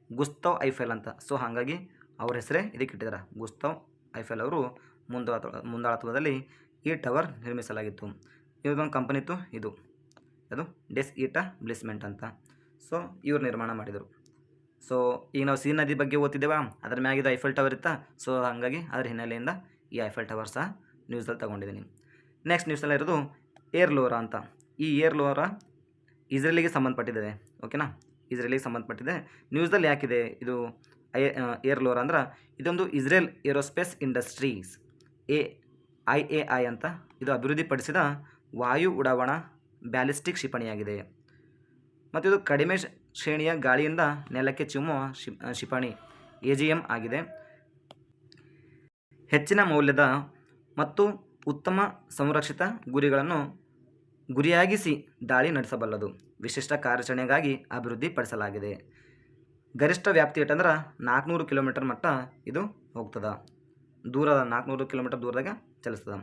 ಗುಸ್ತವ್ ಐಫೆಲ್ ಅಂತ. ಸೊ, ಹಾಗಾಗಿ ಅವ್ರ ಹೆಸರೇ ಇದಕ್ಕೆ ಇಟ್ಟಿದ್ದಾರೆ. ಗುಸ್ತವ್ ಐಫೆಲ್ ಅವರು ಮುಂದಾಳ ಮುಂದಾಳತ್ವದಲ್ಲಿ ಈ ಟವರ್ ನಿರ್ಮಿಸಲಾಗಿತ್ತು. ಇದೊಂದು ಕಂಪನಿ ಇತ್ತು ಇದು, ಅದು ಡೆಸ್ ಈಟಾ ಬ್ಲಿಸ್ಮೆಂಟ್ ಅಂತ. ಸೊ, ಇವ್ರು ನಿರ್ಮಾಣ ಮಾಡಿದರು. ಸೊ, ಈಗ ನಾವು ಸಿ ನದಿ ಬಗ್ಗೆ ಓದ್ತಿದ್ದೇವಾ? ಅದ್ರ ಮ್ಯಾಗಿದ್ದು ಐಫೆಲ್ ಟವರ್ ಇತ್ತಾ? ಸೊ, ಹಾಗಾಗಿ ಅದ್ರ ಹಿನ್ನೆಲೆಯಿಂದ ಈ ಐಫೆಲ್ ಟವರ್ ಸಹ ನ್ಯೂಸಲ್ಲಿ ತಗೊಂಡಿದ್ದೀನಿ. ನೆಕ್ಸ್ಟ್ ನ್ಯೂಸಲ್ಲಿ ಇರೋದು ಏರ್ ಲೋರಾ ಅಂತ. ಈ ಏರ್ ಲೋರಾ ಇಸ್ರೇಲಿಗೆ ಸಂಬಂಧಪಟ್ಟಿದೆ, ಓಕೆನಾ? ಇಸ್ರೇಲಿಗೆ ಸಂಬಂಧಪಟ್ಟಿದೆ. ನ್ಯೂಸಲ್ಲಿ ಯಾಕಿದೆ? ಇದು ಏರ್ ಲೋರ್ ಅಂದ್ರೆ ಇದೊಂದು Israel aerospace industries, A, I A I ಅಂತ ಇದು ಅಭಿವೃದ್ಧಿಪಡಿಸಿದ ವಾಯು ಉಡಾವಣಾ ಬ್ಯಾಲಿಸ್ಟಿಕ್ ಕ್ಷಿಪಣಿಯಾಗಿದೆ. ಮತ್ತು ಇದು ಕಡಿಮೆ ಶ್ರೇಣಿಯ ಗಾಳಿಯಿಂದ ನೆಲಕ್ಕೆ ಚಿಮ್ಮುವ ಕ್ಷಿಪಣಿ ಎ ಜಿ ಎಂ ಆಗಿದೆ. ಹೆಚ್ಚಿನ ಮೌಲ್ಯದ ಮತ್ತು ಉತ್ತಮ ಸಂರಕ್ಷಿತ ಗುರಿಗಳನ್ನು ಗುರಿಯಾಗಿಸಿ ದಾಳಿ ನಡೆಸಬಲ್ಲದು. ವಿಶಿಷ್ಟ ಕಾರ್ಯಾಚರಣೆಗಾಗಿ ಅಭಿವೃದ್ಧಿಪಡಿಸಲಾಗಿದೆ. ಗರಿಷ್ಠ ವ್ಯಾಪ್ತಿ ಎಟ್ಟಂದ್ರೆ ನಾಲ್ಕುನೂರು ಕಿಲೋಮೀಟರ್ ಮಟ್ಟ ಇದು ಹೋಗ್ತದೆ. ದೂರದ ನಾಲ್ಕುನೂರು ಕಿಲೋಮೀಟರ್ ದೂರದಾಗ ಚಲಿಸ್ತದೆ.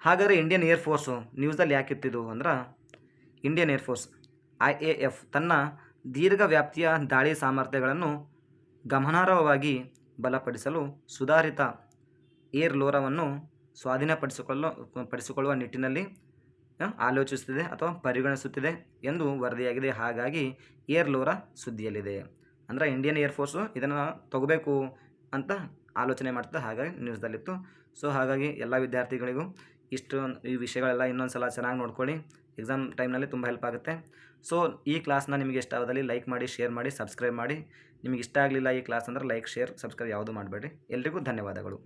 ಹಾಗಾದರೆ ಇಂಡಿಯನ್ ಏರ್ಫೋರ್ಸು ನ್ಯೂಸಲ್ಲಿ ಯಾಕೆ ಇತ್ತಿದ್ದು ಅಂದ್ರೆ Indian air force I A F ತನ್ನ ದೀರ್ಘ ವ್ಯಾಪ್ತಿಯ ದಾಳಿ ಸಾಮರ್ಥ್ಯಗಳನ್ನು ಗಮನಾರ್ಹವಾಗಿ ಬಲಪಡಿಸಲು ಸುಧಾರಿತ ಏರ್ ಲೋರವನ್ನು ಸ್ವಾಧೀನಪಡಿಸಿಕೊಳ್ಳ, ಪಡಿಸಿಕೊಳ್ಳುವ ನಿಟ್ಟಿನಲ್ಲಿ ಆಲೋಚಿಸುತ್ತಿದೆ ಅಥವಾ ಪರಿಗಣಿಸುತ್ತಿದೆ ಎಂದು ವರದಿಯಾಗಿದೆ. ಹಾಗಾಗಿ ಏರ್ ಲೋರ ಸುದ್ದಿಯಲ್ಲಿದೆ. ಅಂದರೆ ಇಂಡಿಯನ್ ಏರ್ಫೋರ್ಸು ಇದನ್ನು ತಗೋಬೇಕು ಅಂತ ಆಲೋಚನೆ ಮಾಡ್ತಾ ಹಾಗಾಗಿ ನ್ಯೂಸ್ದಲ್ಲಿತ್ತು ಸೊ ಹಾಗಾಗಿ ಎಲ್ಲ ವಿದ್ಯಾರ್ಥಿಗಳಿಗೂ ಇಷ್ಟು ಈ ವಿಷಯಗಳೆಲ್ಲ ಇನ್ನೊಂದು ಸಲ ಚೆನ್ನಾಗಿ ನೋಡ್ಕೊಳ್ಳಿ. ಎಕ್ಸಾಮ್ ಟೈಮ್ನಲ್ಲಿ ತುಂಬ ಹೆಲ್ಪ್ ಆಗುತ್ತೆ. ಸೊ ಈ ಕ್ಲಾಸ್ನ ನಿಮಗೆ ಇಷ್ಟ ಆದಲ್ಲಿ ಲೈಕ್ ಮಾಡಿ ಶೇರ್ ಮಾಡಿ ಸಬ್ಸ್ಕ್ರೈಬ್ ಮಾಡಿ. ನಿಮಗೆ ಇಷ್ಟ ಆಗಲಿಲ್ಲ ಈ ಕ್ಲಾಸ್ ಅಂದ್ರೆ ಲೈಕ್ ಶೇರ್ ಸಬ್ಸ್ಕ್ರೈಬ್ ಯಾವುದು ಮಾಡಬೇಡಿ ಎಲ್ರಿಗೂ ಧನ್ಯವಾದಗಳು.